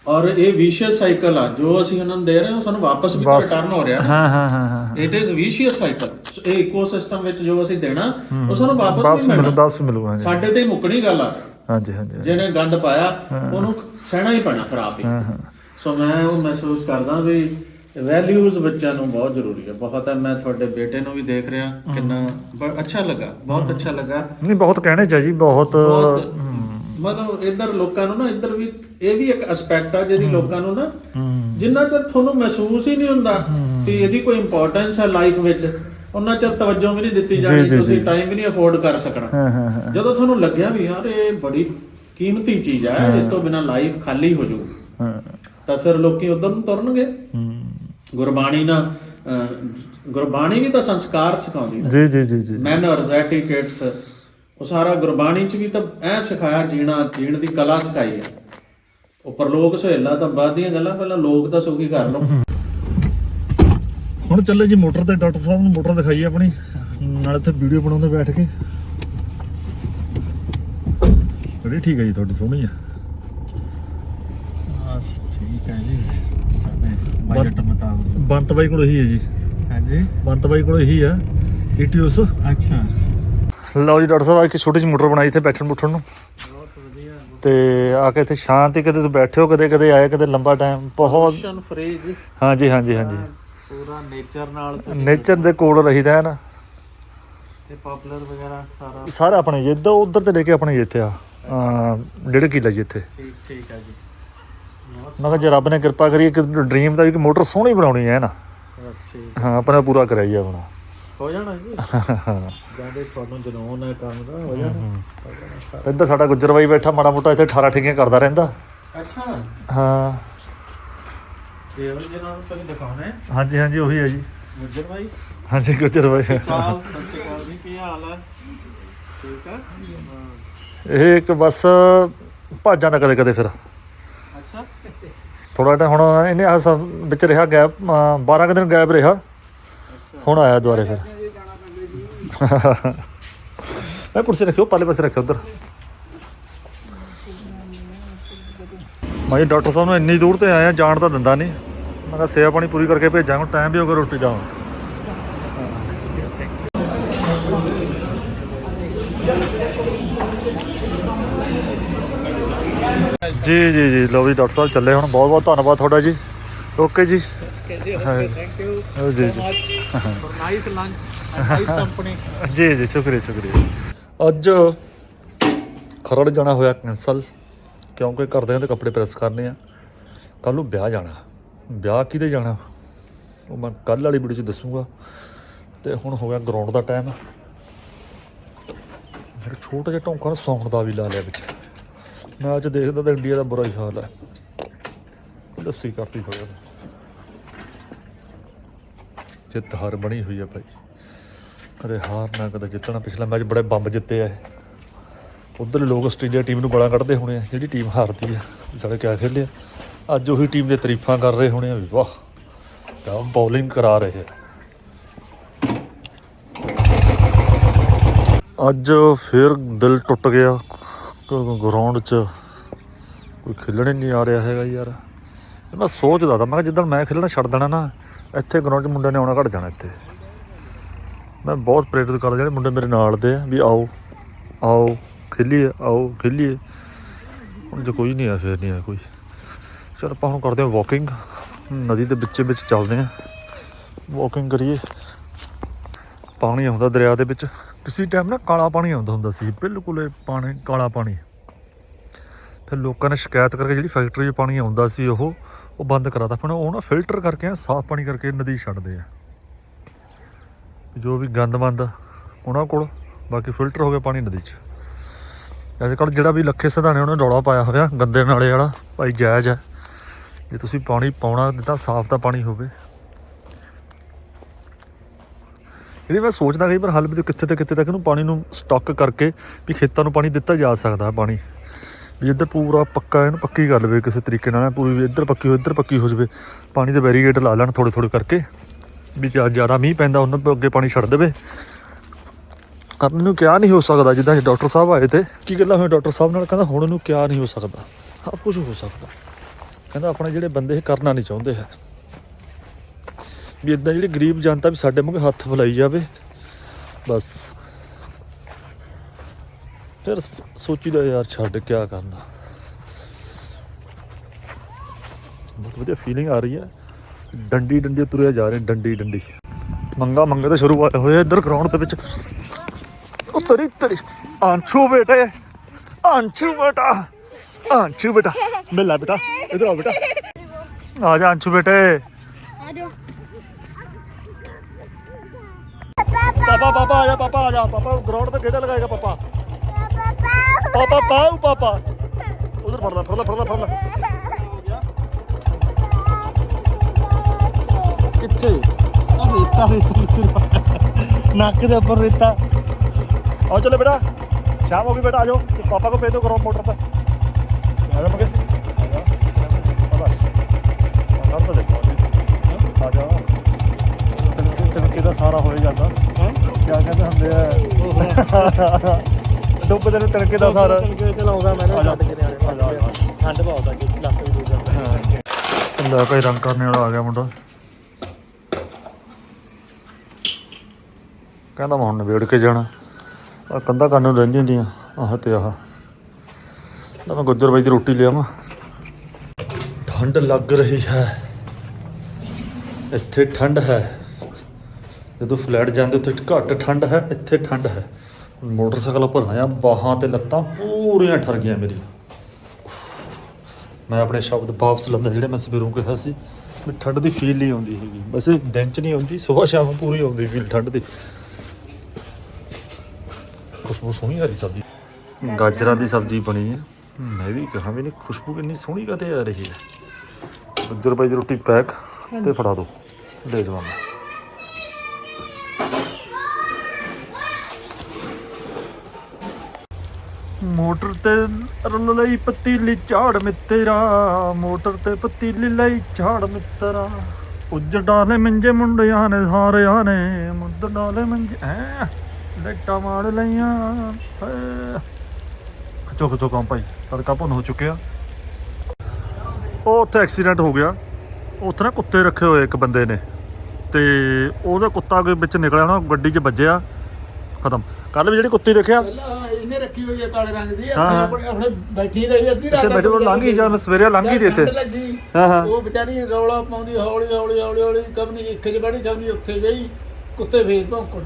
ਔਰ ਇਹ ਵਿਸ਼ੀਅਸ ਸਾਈਕਲ ਆ ਜੋ ਅਸੀਂ ਉਹਨਾਂ ਨੂੰ ਦੇ ਰਹੇ ਹਾਂ ਸਾਨੂੰ ਵਾਪਸ ਵੀ ਰਿਟਰਨ ਹੋ ਰਿਹਾ। ਹਾਂ ਹਾਂ ਹਾਂ ਹਾਂ ਇਟ ਇਜ਼ ਵਿਸ਼ੀਅਸ ਸਾਈਕਲ ਇਹ ਇਕੋਸਿਸਟਮ ਵਿੱਚ ਜੋ ਅਸੀਂ ਦੇਣਾ ਉਹ ਸਾਨੂੰ ਵਾਪਸ ਵੀ ਮਿਲੂ ਮਿਲਣਾ ਵਾਪਸ ਮਿਲੂ ਹਾਂਜੀ। ਸਾਡੇ ਤੇ ਮੁੱਕਣੀ ਗੱਲ ਆ। ਹਾਂਜੀ ਹਾਂਜੀ ਜਿਹਨੇ ਗੰਦ ਪਾਇਆ ਉਹਨੂੰ ਸਹਿਣਾ ਹੀ ਪੈਣਾ ਖਰਾਬ ਹੀ। ਹਾਂ ਹਾਂ। ਸੋ ਮੈਂ ਉਹ ਮਹਿਸੂਸ ਕਰਦਾ ਵੀ ਵੈਲਿਊਜ਼ ਬੱਚਿਆਂ ਨੂੰ ਬਹੁਤ ਜ਼ਰੂਰੀ ਹੈ ਬਹੁਤ ਹੈ ਮੈਂ ਤੁਹਾਡੇ ਬੇਟੇ ਨੂੰ ਵੀ ਦੇਖ ਰਿਹਾ ਕਿੰਨਾ ਅੱਛਾ ਲੱਗਾ ਬਹੁਤ ਅੱਛਾ ਲੱਗਾ। ਨਹੀਂ ਬਹੁਤ ਕਹਿਣੇ ਚਾਹੀਦੀ ਬਹੁਤ ਮਤਲਬ ਇੱਧਰ ਲੋਕਾਂ ਨੂੰ ਨਾ ਇੱਧਰ ਵੀ ਇਹ ਵੀ ਇੱਕ ਐਸਪੈਕਟ ਆ ਜਿਹਦੀ ਲੋਕਾਂ ਨੂੰ ਨਾ ਜਿੰਨਾ ਚਿਰ ਤੁਹਾਨੂੰ ਮਹਿਸੂਸ ਹੀ ਨਹੀਂ ਹੁੰਦਾ ਕਿ ਇਹਦੀ ਕੋਈ ਇੰਪੋਰਟੈਂਸ ਹੈ ਲਾਈਫ ਵਿੱਚ ਉਹਨਾਂ ਚਿਰ ਤਵੱਜੋ ਵੀ ਨਹੀਂ ਦਿੱਤੀ ਜਾਣੀ ਤੁਸੀਂ ਟਾਈਮ ਵੀ ਨਹੀਂ ਅਫੋਰਡ ਕਰ ਸਕਣਾ। ਜਦੋਂ ਤੁਹਾਨੂੰ ਲੱਗਿਆ ਵੀ ਯਾਰ ਇਹ ਬੜੀ ਕੀਮਤੀ ਚੀਜ਼ ਹੈ ਇਹ ਤੋਂ ਬਿਨਾ ਲਾਈਫ ਖਾਲੀ ਹੋ ਜਾਊ ਤਾਂ ਫਿਰ ਲੋਕੀ ਉਧਰ ਨੂੰ ਤੁਰਨਗੇ। ਗੁਰਬਾਣੀ ਨਾ ਅਹ, ਗੁਰਬਾਣੀ ਵੀ ਤਾਂ ਸੰਸਕਾਰ ਸਿਖਾਉਂਦੀ ਹੈ। ਜੀ ਜੀ ਜੀ ਜੀ। ਮੈਨਰਸ ਐਟੀਕੇਟਸ ਉਹ ਸਾਰਾ ਗੁਰਬਾਣੀ ਚ ਵੀ ਤਾਂ ਐ ਸਿਖਾਇਆ ਜੀਣਾ ਜੀਣ ਦੀ ਕਲਾ ਸਿਖਾਈ ਹੈ ਉਹ ਪਰਲੋਕ ਸੁਹੇਲਾ ਤਾਂ ਬਾਅਦ ਦੀਆਂ ਗੱਲਾਂ ਪਹਿਲਾਂ ਲੋਕ ਤਾਂ ਸੁਖੀ ਕਰ ਲਓ ਹੁਣ ਚੱਲੇ ਜੀ ਮੋਟਰ ਤੇ ਡਾਕਟਰ ਸਾਹਿਬ ਨੂੰ ਮੋਟਰ ਦਿਖਾਈ ਆਪਣੀ। ਨਾਲ ਇੱਥੇ ਵੀਡੀਓ ਬਣਾਉਂਦੇ ਬੈਠ ਕੇ। ਬੜੀ ਠੀਕ ਹੈ ਜੀ ਤੁਹਾਡੀ ਸੋਹਣੀ ਆ। ਬਸ ਠੀਕ ਹੈ ਜੀ ਸਾਡੇ budget ਮੁਤਾਬਕ। ਬੰਤ ਬਾਈ ਕੋਲ ਇਹੀ ਹੈ ਜੀ। ਹਾਂਜੀ? ਬੰਤ ਬਾਈ ਕੋਲ ਇਹੀ ਆ ਈਟੀਓਸ। ਅੱਛਾ। ਲਓ ਜੀ ਡਾਕਟਰ ਸਾਹਿਬ ਆ ਇੱਕ ਛੋਟੀ ਜਿਹੀ ਮੋਟਰ ਬਣਾਈ ਇੱਥੇ ਬੈਠਣ ਬੁੱਠਣ ਨੂੰ। ਤੇ ਆ ਕੇ ਇੱਥੇ ਸ਼ਾਂਤੀ ਕਦੇ ਤੁਸੀਂ ਬੈਠੇ ਹੋ ਕਦੇ ਕਦੇ ਆਏ ਕਦੇ ਲੰਬਾ ਟਾਈਮ ਬਹੁਤ ਹਾਂਜੀ ਹਾਂਜੀ ਹਾਂਜੀ। ਪੂਰਾ ਨੇਚਰ ਨਾਲ ਨੇਚਰ ਦੇ ਕੋਲ ਰਹੀਦਾ ਹੈ ਨਾ। ਤੇ ਪਪੂਲਰ ਵਗੈਰਾ ਸਾਰਾ। ਸਾਰਾ ਆਪਣੇ ਜੀ ਇੱਧਰ ਉਧਰ ਤੇ ਲੈ ਕੇ ਆਪਣੇ ਇੱਥੇ ਆ। ਡੇਢ ਕਿੱਲਾ ਜੀ ਇੱਥੇ। ਠੀਕ ਠੀਕ ਹੈ ਜੀ। ਮੈਂ ਕਿਹਾ ਜੇ ਰੱਬ ਨੇ ਕਿਰਪਾ ਕਰੀ ਇੱਕ ਡ੍ਰੀਮ ਦਾ ਵੀ ਕਿ ਮੋਟਰ ਸੋਹਣੀ ਬਣਾਉਣੀ ਹੈ ਨਾ। ਹਾਂ ਆਪਣਾ ਪੂਰਾ ਕਰਿਆ ਜੀ ਆਪਣਾ। ਹੋ ਜਾਣਾ ਜੀ। ਜਾਂਦੇ ਤੁਹਾਨੂੰ ਜਨੂਨ ਹੈ ਕੰਮ ਦਾ ਹੋ ਜਾਣਾ। ਹੋ। ਇੱਧਰ ਸਾਡਾ ਗੁੱਜਰ ਬਾਈ ਬੈਠਾ ਮਾੜਾ ਮੋਟਾ ਇੱਥੇ 18 ਠੇਕੀਆਂ ਕਰਦਾ ਰਹਿੰਦਾ। ਅੱਛਾ। ਹਾਂ। ਇਹ ਉਹ ਜਿਹਨਾਂ ਨੂੰ ਤੁਸੀਂ ਦਿਖਾਉਣੇ। ਹਾਂਜੀ ਹਾਂਜੀ ਉਹੀ ਹੈ ਜੀ। ਮੁੱਜਰ ਭਾਈ ਹਾਂਜੀ ਗੁੱਜਰ ਬਾਈ। ਸਾਲ ਸਤਿ ਸ਼੍ਰੀ ਅਕਾਲ ਜੀ ਕੀ ਹਾਲ ਹੈ? ਠੀਕ ਹੈ? ਹਾਂ। ਇਹ ਇੱਕ ਬਸ ਭੱਜ ਜਾਂਦਾ ਕਦੇ ਕਦੇ ਫਿਰ। ਅੱਛਾ। ਥੋੜਾ ਟਾਈਮ ਹੁਣ ਇਹਨੇ ਸਭ ਵਿੱਚ ਰਿਹਾ ਗੈਪ 12 ਕੁ ਦਿਨ ਗੈਪ ਰਿਹਾ। ਹੁਣ ਆਇਆ ਦੁਬਾਰੇ ਫਿਰ। ਮੈਂ ਕੁਰਸੀ ਰੱਖਿਓ ਪਾਲੇ ਪਾਸੇ ਰੱਖਿਓ ਉਧਰ। ਮੈਂ ਜੀ ਡਾਕਟਰ ਸਾਹਿਬ ਨੂੰ ਇੰਨੀ ਦੂਰ ਤੇ ਆਇਆ, ਜਾਣ ਤਾਂ ਦਿੰਦਾ ਨਹੀਂ। ਮੈਂ ਕਿਹਾ ਸੇਵਾ ਪਾਣੀ ਪੂਰੀ ਕਰਕੇ ਭੇਜਾਂਗਾ ਟਾਈਮ ਵੀ ਹੋ ਗਿਆ ਰੋਟੀ ਜਾਣ ਜੀ ਜੀ ਜੀ ਲੋ ਵੀ ਡਾਕਟਰ ਸਾਹਿਬ ਚੱਲੇ ਹੁਣ। ਬਹੁਤ ਬਹੁਤ ਧੰਨਵਾਦ ਤੁਹਾਡਾ ਜੀ। ਓਕੇ ਜੀ ਥੈਂਕ ਯੂ ਹਾਂ, ਜੀ ਜੀ ਨਾਈਸ ਲੰਚ ਨਾਈਸ ਕੰਪਨੀ ਜੀ ਜੀ ਸ਼ੁਕਰੀਆ ਸ਼ੁਕਰੀਆ ਅੱਜ ਖਰੜ ਜਾਣਾ ਹੋਇਆ ਕੈਂਸਲ ਕਿਉਂਕਿ ਘਰਦਿਆਂ ਦੇ ਕੱਪੜੇ ਪ੍ਰੈਸ ਕਰਨੇ ਆ। ਕੱਲ ਨੂੰ ਵਿਆਹ ਜਾਣਾ। ਵਿਆਹ ਕਿਤੇ ਜਾਣਾ? ਉਹ ਮੈਂ ਕੱਲ ਵਾਲੀ ਵੀਡੀਓ 'ਚ ਦੱਸੂਗਾ। ਤੇ ਹੁਣ ਹੋ ਗਿਆ ਗਰਾਊਂਡ ਦਾ ਟਾਈਮ ਫਿਰ ਛੋਟਾ ਜਿਹਾ ਢੌਂਕਾ ਨਾ ਸੌਣ ਦਾ ਵੀ ਲਾ ਲਿਆ ਵਿੱਚ। ਮੈਂ ਅੱਜ ਦੇਖਦਾ ਤਾਂ ਇੰਡੀਆ ਦਾ ਬੁਰਾ ਹੀ ਹਾਲ ਹੈ। ਲੱਸੀ ਕਰਤੀ ਸਕਦਾ ਜਿੱਤ ਹਾਰ ਬਣੀ ਹੋਈ ਆ ਭਾਈ। ਕਦੇ ਹਾਰ ਨਾ ਕਦੇ ਜਿੱਤਣਾ। ਪਿਛਲਾ ਮੈਚ ਬੜੇ ਬੰਬ ਜਿੱਤੇ ਆ ਉਧਰ ਲੋਕ ਆਸਟ੍ਰੇਲੀਆ ਟੀਮ ਨੂੰ ਗਾਲਾਂ ਕੱਢਦੇ ਹੋਣੇ ਆ, ਜਿਹੜੀ ਟੀਮ ਹਾਰਦੀ ਆ। ਵੀ ਸਾਡੇ ਕਿਆ ਖੇਲਿਆ ਅੱਜ ਉਹੀ ਟੀਮ ਦੇ ਤਾਰੀਫਾਂ ਕਰ ਰਹੇ ਹੋਣੇ ਆ ਵੀ ਵਾਹ, ਕਿਆ ਬੌਲਿੰਗ ਕਰਾ ਰਹੇ ਆ। ਅੱਜ ਫਿਰ ਦਿਲ ਟੁੱਟ ਗਿਆ। ਗਰਾਊਂਡ 'ਚ ਕੋਈ ਖੇਲਣ ਹੀ ਨਹੀਂ ਆ ਰਿਹਾ ਹੈਗਾ ਯਾਰ। ਮੈਂ ਸੋਚਦਾ ਤਾਂ, ਮੈਂ ਕਿਹਾ ਜਿੱਦਣ ਮੈਂ ਖੇਲਣਾ ਛੱਡ ਦੇਣਾ ਨਾ ਇੱਥੇ ਗਰਾਊਂਡ 'ਚ ਮੁੰਡਿਆਂ ਨੇ ਆਉਣਾ ਘਟ ਜਾਣਾ ਇੱਥੇ। ਮੈਂ ਬਹੁਤ ਪ੍ਰੇਰਿਤ ਕਰਦਾ ਜਿਹੜੇ ਮੁੰਡੇ ਮੇਰੇ ਨਾਲ ਦੇ ਆ, ਵੀ ਆਓ ਆਓ, ਖੇਲੀਏ ਆਓ, ਖੇਲੀਏ। ਹੁਣ ਜੇ ਕੋਈ ਨਹੀਂ ਆ, ਫਿਰ ਨਹੀਂ ਆ ਕੋਈ। ਚਲ ਆਪਾਂ ਹੁਣ ਕਰਦੇ ਹਾਂ ਵਾਕਿੰਗ ਨਦੀ ਦੇ ਵਿੱਚ ਵਿੱਚ ਚੱਲਦੇ ਆ ਵਾਕਿੰਗ ਕਰੀਏ। ਪਾਣੀ ਆਉਂਦਾ ਦਰਿਆ ਦੇ ਵਿੱਚ। ਕਿਸੇ ਟਾਈਮ ਨਾ ਕਾਲਾ ਪਾਣੀ ਆਉਂਦਾ ਹੁੰਦਾ ਸੀ, ਬਿਲਕੁਲ ਇਹ ਪਾਣੀ, ਕਾਲਾ ਪਾਣੀ। ਫਿਰ ਲੋਕਾਂ ਨੇ ਸ਼ਿਕਾਇਤ ਕਰਕੇ ਜਿਹੜੀ ਫੈਕਟਰੀ 'ਚ ਪਾਣੀ ਆਉਂਦਾ ਸੀ ਉਹ ਉਹ ਬੰਦ ਕਰਾਤਾ। ਫਿਰ ਉਹ ਨਾ ਫਿਲਟਰ ਕਰਕੇ ਸਾਫ਼ ਪਾਣੀ ਕਰਕੇ ਨਦੀ ਛੱਡਦੇ ਆ। ਜੋ ਵੀ ਗੰਦ ਮੰਦ ਉਹਨਾਂ ਕੋਲ, ਬਾਕੀ ਫਿਲਟਰ ਹੋ ਗਿਆ ਪਾਣੀ ਨਦੀ 'ਚ। ਅੱਜ ਕੱਲ੍ਹ ਜਿਹੜਾ ਵੀ ਲੱਖੇ ਸਿਧਾਣੇ ਉਹਨੇ ਰੌਲਾ ਪਾਇਆ ਹੋਇਆ, ਗੰਦੇ ਨਾਲੇ ਵਾਲਾ, ਭਾਈ ਜਾਇਜ਼ ਹੈ ਜੇ ਤੁਸੀਂ ਪਾਣੀ ਪਾਉਣਾ ਤਾਂ ਸਾਫ਼ ਤਾਂ ਪਾਣੀ ਹੋਵੇ। ਇਹਦੀ ਮੈਂ ਸੋਚਦਾ ਕਈ ਵਾਰ ਹੱਲ ਵੀ ਕਿੱਥੇ ਤੇ ਕਿੱਥੇ ਤੱਕ ਇਹਨੂੰ ਪਾਣੀ ਨੂੰ ਸਟਾਕ ਕਰਕੇ ਵੀ ਖੇਤਾਂ ਨੂੰ ਪਾਣੀ ਦਿੱਤਾ ਜਾ ਸਕਦਾ, ਪਾਣੀ। ਵੀ ਇੱਧਰ ਪੂਰਾ ਪੱਕਾ ਇਹਨੂੰ ਪੱਕੀ ਕਰ ਲਵੇ ਕਿਸੇ ਤਰੀਕੇ ਨਾਲ ਪੂਰੀ ਵੀ ਇੱਧਰ ਪੱਕੀ ਹੋ ਇੱਧਰ ਪੱਕੀ ਹੋ ਜਾਵੇ। ਪਾਣੀ ਦੇ ਬੈਰੀਗੇਟ ਲਾ ਲੈਣ ਥੋੜੇ ਥੋੜੇ ਕਰਕੇ, ਵੀ ਜਦ ਜ਼ਿਆਦਾ ਮੀਂਹ ਪੈਂਦਾ, ਉਹਨਾਂ ਤੋਂ ਅੱਗੇ ਪਾਣੀ ਛੱਡ ਦੇਵੇ। ਕਰਨ ਨੂੰ ਕਿਹਾ ਨਹੀਂ ਹੋ ਸਕਦਾ, ਜਿੱਦਾਂ ਡਾਕਟਰ ਸਾਹਿਬ ਆਏ ਤੇ। ਕੀ ਗੱਲਾਂ ਹੋਈਆਂ ਡਾਕਟਰ ਸਾਹਿਬ ਨਾਲ? ਕਹਿੰਦਾ ਹੁਣ ਇਹਨੂੰ ਕਿਹਾ ਨਹੀਂ ਹੋ ਸਕਦਾ। ਸਭ ਕੁਝ ਹੋ ਸਕਦਾ। ਕਹਿੰਦਾ ਆਪਣੇ ਜਿਹੜੇ ਬੰਦੇ ਕਰਨਾ ਨਹੀਂ ਚਾਹੁੰਦੇ ਹੈ। ਵੀ ਇਦਾਂ ਜਿਹੜੀ ਗਰੀਬ ਜਨਤਾ ਵੀ ਸਾਡੇ ਮੂੰਹ ਹੱਥ ਫਲਾਈ ਜਾਵੇ। ਬਸ। ਫਿਰ ਸ- ਸੋਚੀਦਾ ਯਾਰ ਛੱਡ ਕਿਆ ਕਰਨਾ। ਬਹੁਤ ਵਧੀਆ ਫੀਲਿੰਗ ਆ ਰਹੀ ਹੈ। ਡੰਡੀ ਡੰਡੀ ਤੁਰਿਆ ਜਾ ਰਹੇ, ਡੰਡੀ ਡੰਡੀ। ਮੰਗਾ ਮੰਗੇ ਤਾਂ ਸ਼ੁਰੂ ਹੋਏ ਇੱਧਰ ਗਰਾਊਂਡ ਦੇ ਵਿੱਚ। ਉਹ ਤਰੀ ਤਰੀ ਆਂਚੂ ਬੇਟੇ ਆਂਚੂ ਬੇਟਾ। ਆਂਚੂ ਬੇਟਾ। ਮਿਲ ਬੇਟਾ। ਇਧਰ ਆ ਬੇਟਾ। ਆ ਜਾ ਆਂਚੂ ਬੇਟੇ। ਪਾਪਾ ਪਾਪਾ ਆ ਜਾ, ਪਾਪਾ ਆ ਜਾ। ਪਾਪਾ ਗਰਾਊਂਡ ਤੇ ਕਿਹੜਾ ਲਗਾਏਗਾ ਪਾਪਾ। ਪਾਪਾ ਪਾਉ ਪਾਪਾ ਉਧਰ ਫੜ ਲੈ ਫੜ ਲੈ ਫੜ ਲੈ ਫੜ ਲੈ। ਕਿੱਥੇ? ਆ ਰੇਤਾ ਨੱਕ ਦੇ ਉੱਪਰ ਰੇਤਾ। ਆਓ ਚਲੋ ਬੇਟਾ ਸ਼ਾਮ ਹੋ ਗਈ ਬੇਟਾ ਆਜੋ। ਤੇ ਪਾਪਾ ਕੋ ਭੇਜ ਕਰੋ ਮੋਟਰ ਤੇ। ਆਜਾ ਮਗੇ। ਸਾਰਾ ਹੋਏ ਜਾਂਦਾ। ਹੈ? ਕੀ ਕਹਿੰਦੇ ਹੁੰਦੇ ਆ? ਡੁੱਬ ਦੇ ਨੂੰ ਤਨਕੇ ਦਾ ਸਾਰਾ। ਤਨਕੇ ਚਲਾਉਂਦਾ ਮੈਂ ਜਾ। ਛੱਡ ਕੇ ਨਿਆਣੇ। ਠੰਡ ਬਹੁਤ ਆ ਜੀ ਲੱਕ ਵੀ ਦੂਰ ਜਾਂਦਾ। ਲੈ ਭਾਈ ਰੰਗ ਕਰਨੇ ਵਾਲਾ ਆ ਗਿਆ ਮੁੰਡਾ। ਕਹਿੰਦਾ ਮੈਂ ਹੁਣ ਨਿਬੇੜ ਕੇ ਜਾਣਾ। ਆ ਕੰਧਾ ਕਰਨ ਨੂੰ ਰਹਿੰਦੀਆਂ ਹੁੰਦੀਆਂ। ਆਹ ਤੇ ਆਹ। ਲੈ ਮੈਂ ਗੁੱਜਰ ਬਾਈ ਦੀ ਰੋਟੀ ਲਿਆਵਾਂ ਠੰਡ ਲੱਗ ਰਹੀ ਹੈ। ਇੱਥੇ ਠੰਡ ਹੈ। ਜਦੋਂ ਫਲੈਟ ਜਾਂਦੇ ਉੱਥੇ ਘੱਟ ਠੰਡ ਹੈ ਇੱਥੇ ਠੰਡ ਹੈ। ਮੋਟਰਸਾਈਕਲ ਉੱਪਰ ਆਇਆ ਬਾਹਾਂ ਤੇ ਲੱਤਾਂ ਪੂਰੀਆਂ ਠਰ ਗਈਆਂ ਮੇਰੀ ਮੈਂ ਆਪਣੇ ਸ਼ਬਦ ਵਾਪਸ ਲੈਂਦਾ, ਜਿਹੜੇ ਮੈਂ ਸਵੇਰੋਂ ਕਿਹਾ ਸੀ, ਵੀ ਠੰਡ ਦੀ ਫੀਲ ਨਹੀਂ ਆਉਂਦੀ ਹੈਗੀ। ਬਸ ਦਿਨ ਚ ਨਹੀਂ ਆਉਂਦੀ ਸਵੇਰ ਸ਼ਾਮ ਪੂਰੀ ਆਉਂਦੀ ਫੀਲ ਠੰਡ ਦੀ। ਖੁਸ਼ਬੂ ਸੋਹਣੀ ਆ ਰਹੀ ਸਬਜ਼ੀ। ਗਾਜਰਾਂ ਦੀ ਸਬਜ਼ੀ ਬਣੀ ਹੈ ਮੈਂ ਵੀ ਕਹਾਂ ਵੀ ਨਹੀਂ, ਖੁਸ਼ਬੂ ਕਿੰਨੀ ਸੋਹਣੀ ਕਦੇ ਆ ਰਹੀ ਹੈ। ਗੁੱਜਰ ਭਾਈ ਰੋਟੀ ਪੈਕ ਤੇ ਫੜਾ ਦਿਓ ਲੈ ਜਾਵਾਂ ਮੈਂ ਮੋਟਰ ਤੇ ਰਲ ਲਈ ਪਤੀਲੀ ਝਾੜ ਮਿੱਤਰਾ, ਮੋਟਰ ਤੇ ਪਤੀਲੀ ਲਈ ਝਾੜ ਮਿੱਤਰਾ। ਉੱਜ ਡਾਲੇ ਮੰਜੇ ਮੁੰਡਿਆਂ ਨੇ, ਸਾਰਿਆਂ ਨੇ ਮੁੱਦ ਡਾਲੇ ਮੰਜੇ ਐ ਲੱਟਾ ਮਾਰ ਲਈਆਂ ਐ। ਖਿੱਚੋ ਕੰਮ ਭਾਈ, ਤੜਕਾ ਭੁੰਨ ਹੋ ਚੁੱਕਿਆ। ਉਹ ਉੱਥੇ ਐਕਸੀਡੈਂਟ ਹੋ ਗਿਆ। ਉੱਥੇ ਨਾ ਕੁੱਤੇ ਰੱਖੇ ਹੋਏ ਇੱਕ ਬੰਦੇ ਨੇ। ਤੇ ਉਹਦਾ ਕੁੱਤਾ ਕੋਈ ਵਿੱਚ ਨਿਕਲਿਆ ਨਾ ਗੱਡੀ 'ਚ ਵੱਜਿਆ। ਖਤਮ। ਕੱਲ ਵੀ ਜਿਹੜੀ ਕੁੱਤੀ ਦੇਖਿਆ? ਰੱਖੀ ਹੋਈ ਹੈ ਕਾਲੇ ਰੰਗ ਦੀ ਹਾਂ, ਹਾਂ। ਆਪਣੇ ਆਪਣੇ ਬੈਠੀ ਰਹੀ ਅੱਧੀ ਰਾਤ ਇੱਥੇ ਬੈਠੇ ਉਹ ਲੰਘ ਹੀ ਜਾਂ ਸਵੇਰੇ ਲੰਘ ਹੀ ਦੇ ਇੱਥੇ। ਠੰਡ ਲੱਗੀ ਹਾਂ ਹਾਂ। ਉਹ ਵਿਚਾਰੀ ਰੌਲਾ ਪਾਉਂਦੀ ਹੌਲੀ ਹੌਲੀ ਹੌਲੀ ਹੌਲੀ ਕਬਨੀ ਇੱਕ ਚ ਬੜੀ ਉੱਥੇ ਗਈ ਕੁੱਤੇ ਫੇਰ ਭੌਂਕਣ।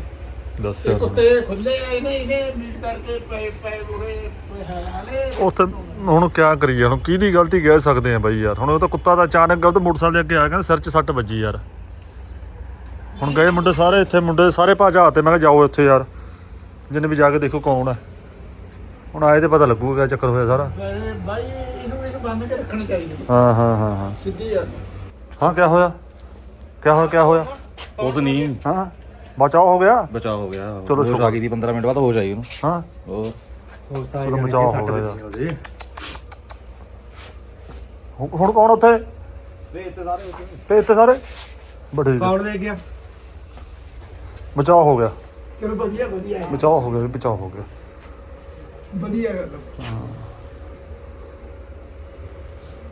ਦੱਸਿਆ ਇਹ ਕੁੱਤੇ ਖੁੱਲੇ ਇਹਨੇ ਇਹਨੇ ਮੀਟ ਕਰਕੇ ਪਏ ਪਏ ਉਰੇ ਹਾਲੇ ਉੱਥੇ ਹੁਣ ਕਿਆ ਕਰੀਏ ਹੁਣ ਕਿਹਦੀ ਗਲਤੀ ਕਹਿ ਸਕਦੇ ਆ ਬਾਈ ਯਾਰ ਹੁਣ ਉਹ ਤਾਂ ਕੁੱਤਾ ਦਾ ਅਚਾਨਕ ਗਲਤ ਮੋਟਰਸਾਈਕਲ ਦੇ ਅੱਗੇ ਆ ਗਿਆ ਸਿਰ 'ਚ ਸੱਟ ਵੱਜੀ ਯਾਰ। ਹੁਣ ਗਏ ਮੁੰਡੇ ਸਾਰੇ ਇੱਥੇ ਮੁੰਡੇ ਸਾਰੇ ਭਾਜਾ ਤੇ ਮੈਂ ਕਿਹਾ ਜਾਓ ਇੱਥੇ ਯਾਰ ਜਿੰਨੇ ਵੀ ਜਾ ਕੇ ਦੇਖੋ ਕੌਣ ਹੈ ਹੁਣ ਆਏ ਤੇ ਪਤਾ ਲੱਗੂਗਾ ਕਿਆ ਚੱਕਰ ਹੋਇਆ ਸਾਰਾ। ਬਾਈ ਇਹਨੂੰ ਇਹਨੂੰ ਬੰਨ ਕੇ ਰੱਖਣੀ ਚਾਹੀਦੀ ਹਾਂ। ਹਾਂ ਹਾਂ ਹਾਂ ਸਿੱਧੀ ਆ। ਹਾਂ ਕਿਆ ਹੋਇਆ? ਕਿਆ ਹੋਇਆ ਕਿਆ ਹੋਇਆ? ਉਸ ਨਹੀਂ ਹਾਂ ਬਚਾਓ ਹੋ ਗਿਆ? ਬਚਾ ਹੋ ਗਿਆ। ਚਲੋ ਹੋਸ਼ ਸ਼ੁਕਰ। ਆ ਗਈ ਦੀ 15 ਮਿੰਟ ਬਾਅਦ ਹੋਸ਼ ਆਈ ਉਹਨੂੰ। ਹਾਂ। ਉਹ ਚਲੋ ਬਚਾਓ ਹੋ ਗਿਆ। ਹੁਣ ਹੁਣ ਕੌਣ ਉੱਥੇ? ਤੇ ਇੱਥੇ ਸਾਰੇ? ਬੜੇ ਕੌਣ ਲੈ ਗਿਆ? ਬਚਾਓ ਹੋ ਗਿਆ। ਚਲੋ ਵਧੀਆ ਵਧੀਆ। ਬਚਾਓ ਹੋ ਗਿਆ ਵੀ ਬਚਾਓ ਹੋ ਗਿਆ। ਵਧੀਆ ਗੱਲ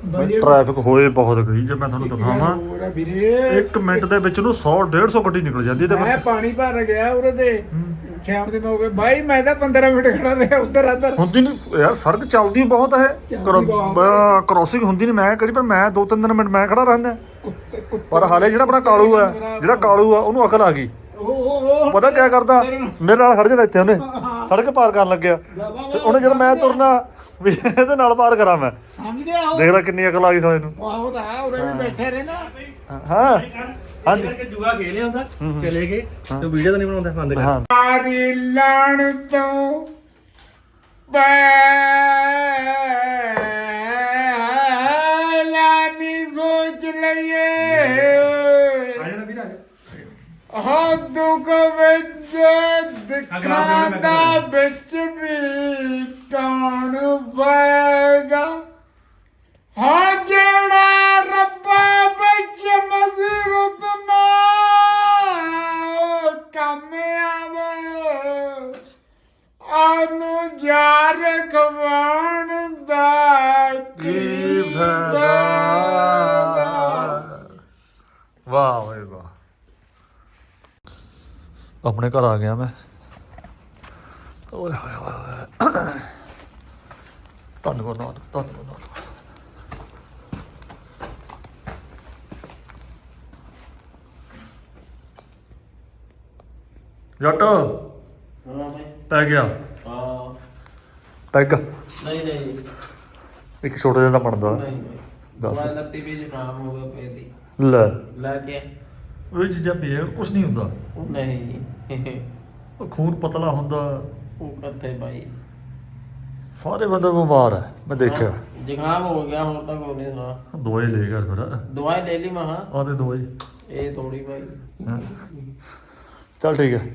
ਵਧੀਆ ਟ੍ਰੈਫਿਕ ਹੋਏ ਬਹੁਤ ਗਈ ਜੇ ਮੈਂ ਤੁਹਾਨੂੰ ਦਿਖਾਵਾਂ। ਹੋਰ ਵੀਰੇ। 1 ਮਿੰਟ ਦੇ ਵਿੱਚ ਨੂੰ 100 150 ਗੱਡੀ ਨਿਕਲ ਜਾਂਦੀ ਹੈ ਤੇ ਮੈਂ ਪਾਣੀ ਭਰ ਗਿਆ ਉਰੇ ਤੇ। ਸ਼ਾਮ ਦੇ ਮੈਂ ਹੋ ਬਾਈ ਮੈਂ ਤਾਂ 15 ਮਿੰਟ ਖੜਾ ਰਿਹਾ ਉੱਧਰ ਇੱਧਰ ਹੁੰਦੀ ਨਹੀਂ ਯਾਰ ਸੜਕ ਚੱਲਦੀ ਬਹੁਤ ਹੈ ਬਹੁਤ ਕ੍ਰੋਸਿੰਗ ਹੁੰਦੀ ਨਹੀਂ ਮੈਂ ਕਰੀ ਪਰ ਮੈਂ 2-3 ਮਿੰਟ ਮੈਂ ਖੜਾ ਰਹਿੰਦਾ। ਪਰ ਹਾਲੇ ਜਿਹੜਾ ਆਪਣਾ ਕਾਲੂ ਹੈ ਜਿਹੜਾ ਕਾਲੂ ਆ ਉਹਨੂੰ ਅਕਲ ਆ ਗਈ। ਉਹ ਪਤਾ ਕਿਆ ਕਰਦਾ? ਮੇਰੇ ਨਾਲ ਖੜ ਜਾਂਦਾ ਇੱਥੇ ਉਹਨੇ। ਸੜਕ ਪਾਰ ਕਰਨ ਲੱਗਿਆ। ਤੇ ਉਹਨੇ ਜਦੋਂ ਮੈਂ ਤੁਰਨਾ ਵੀ ਇਹਦੇ ਨਾਲ ਪਾਰ ਕਰਾਂ ਮੈਂ। ਸਮਝਦੇ ਆ ਉਹ। ਦੇਖ ਲੈ ਕਿੰਨੀ ਅਕਲ ਆ ਗਈ ਸਾਲੇ ਨੂੰ। ਬਹੁਤ ਆ ਉਰੇ ਵੀ ਬੈਠੇ ਰਹੇ ਨਾ। ਹਾਂ। ਹਾਂਜੀ। ਕਰਕੇ ਜੂਆ ਖੇਲਿਆ ਹੁੰਦਾ ਚਲੇ ਗਏ। ਤੇ ਵੀਡੀਓ ਤਾਂ ਨਹੀਂ ਬਣਾਉਂਦਾ ਬੰਦ ਕਰ। ਹਾਂ। ਮਾਰੀ ਲਣ ਤੋਂ ਪਹਿਲਾਂ ਦੁੱਖ ਵਿੱਚ ਦਿਖਾਂ ਦਾ ਵਿੱਚ ਵੀ ਕੌਣ ਪਏਗਾ ਹਾਂ ਜਿਹੜਾ ਰੱਬਾ ਵਿੱਚ ਮੁਸੀਬਤ ਨਾ ਕੰਮ ਆਵੇ। ਆਨੂੰ ਯਾਰ ਖਵਾਣ ਦਾ ਕੀ ਓਏ ਵਾਹ ਆਪਣੇ ਘਰ ਆ ਗਿਆ ਮੈਂ। ਓਏ ਹੋਏ ਹੋਏ ਹੋਏ ਧੰਨਵਾਦ ਧੰਨਵਾਦ ਧੰਨਵਾਦ। ਜੱਟ ਹਾਂ ਭਾਈ ਪੈ ਗਿਆ। ਹਾਂ। ਪੈਗ ਨਹੀਂ ਨਹੀਂ। ਇੱਕ ਛੋਟਾ ਜਿਹਾ ਤਾਂ ਬਣਦਾ। ਨਹੀਂ ਦੱਸ। ਮੈਂ ਲੱਤੀ ਵੀ ਜ਼ੁਕਾਮ ਹੋ ਗਿਆ ਲੈ। ਲੈ ਕੇ। ਉਹ ਚੀਜ਼ਾਂ ਪੀਏ ਕੁਝ ਨਹੀਂ ਹੁੰਦਾ। ਉਹ ਨਹੀਂ। ਉਹ ਖੂਨ ਪਤਲਾ ਹੁੰਦਾ। ਉਹ ਕਿੱਥੇ ਭਾਈ ਸਾਰੇ ਬੰਦੇ ਬਿਮਾਰ ਹੈ ਮੈਂ ਦੇਖਿਆ। ਜ਼ੁਕਾਮ ਹੋ ਗਿਆ ਹੋਰ ਤਾਂ ਕੋਈ ਨਹੀਂ ਸੁਣਾ। ਦਵਾਈ ਲੈ ਗਿਆ ਫਿਰ। ਦਵਾਈ ਲੈ ਲਈ ਮਹਾ ਆਦੇ ਦਵਾਈ। ਇਹ ਥੋੜੀ ਭਾਈ ਹਾਂ। ਚੱਲ ਠੀਕ ਹੈ।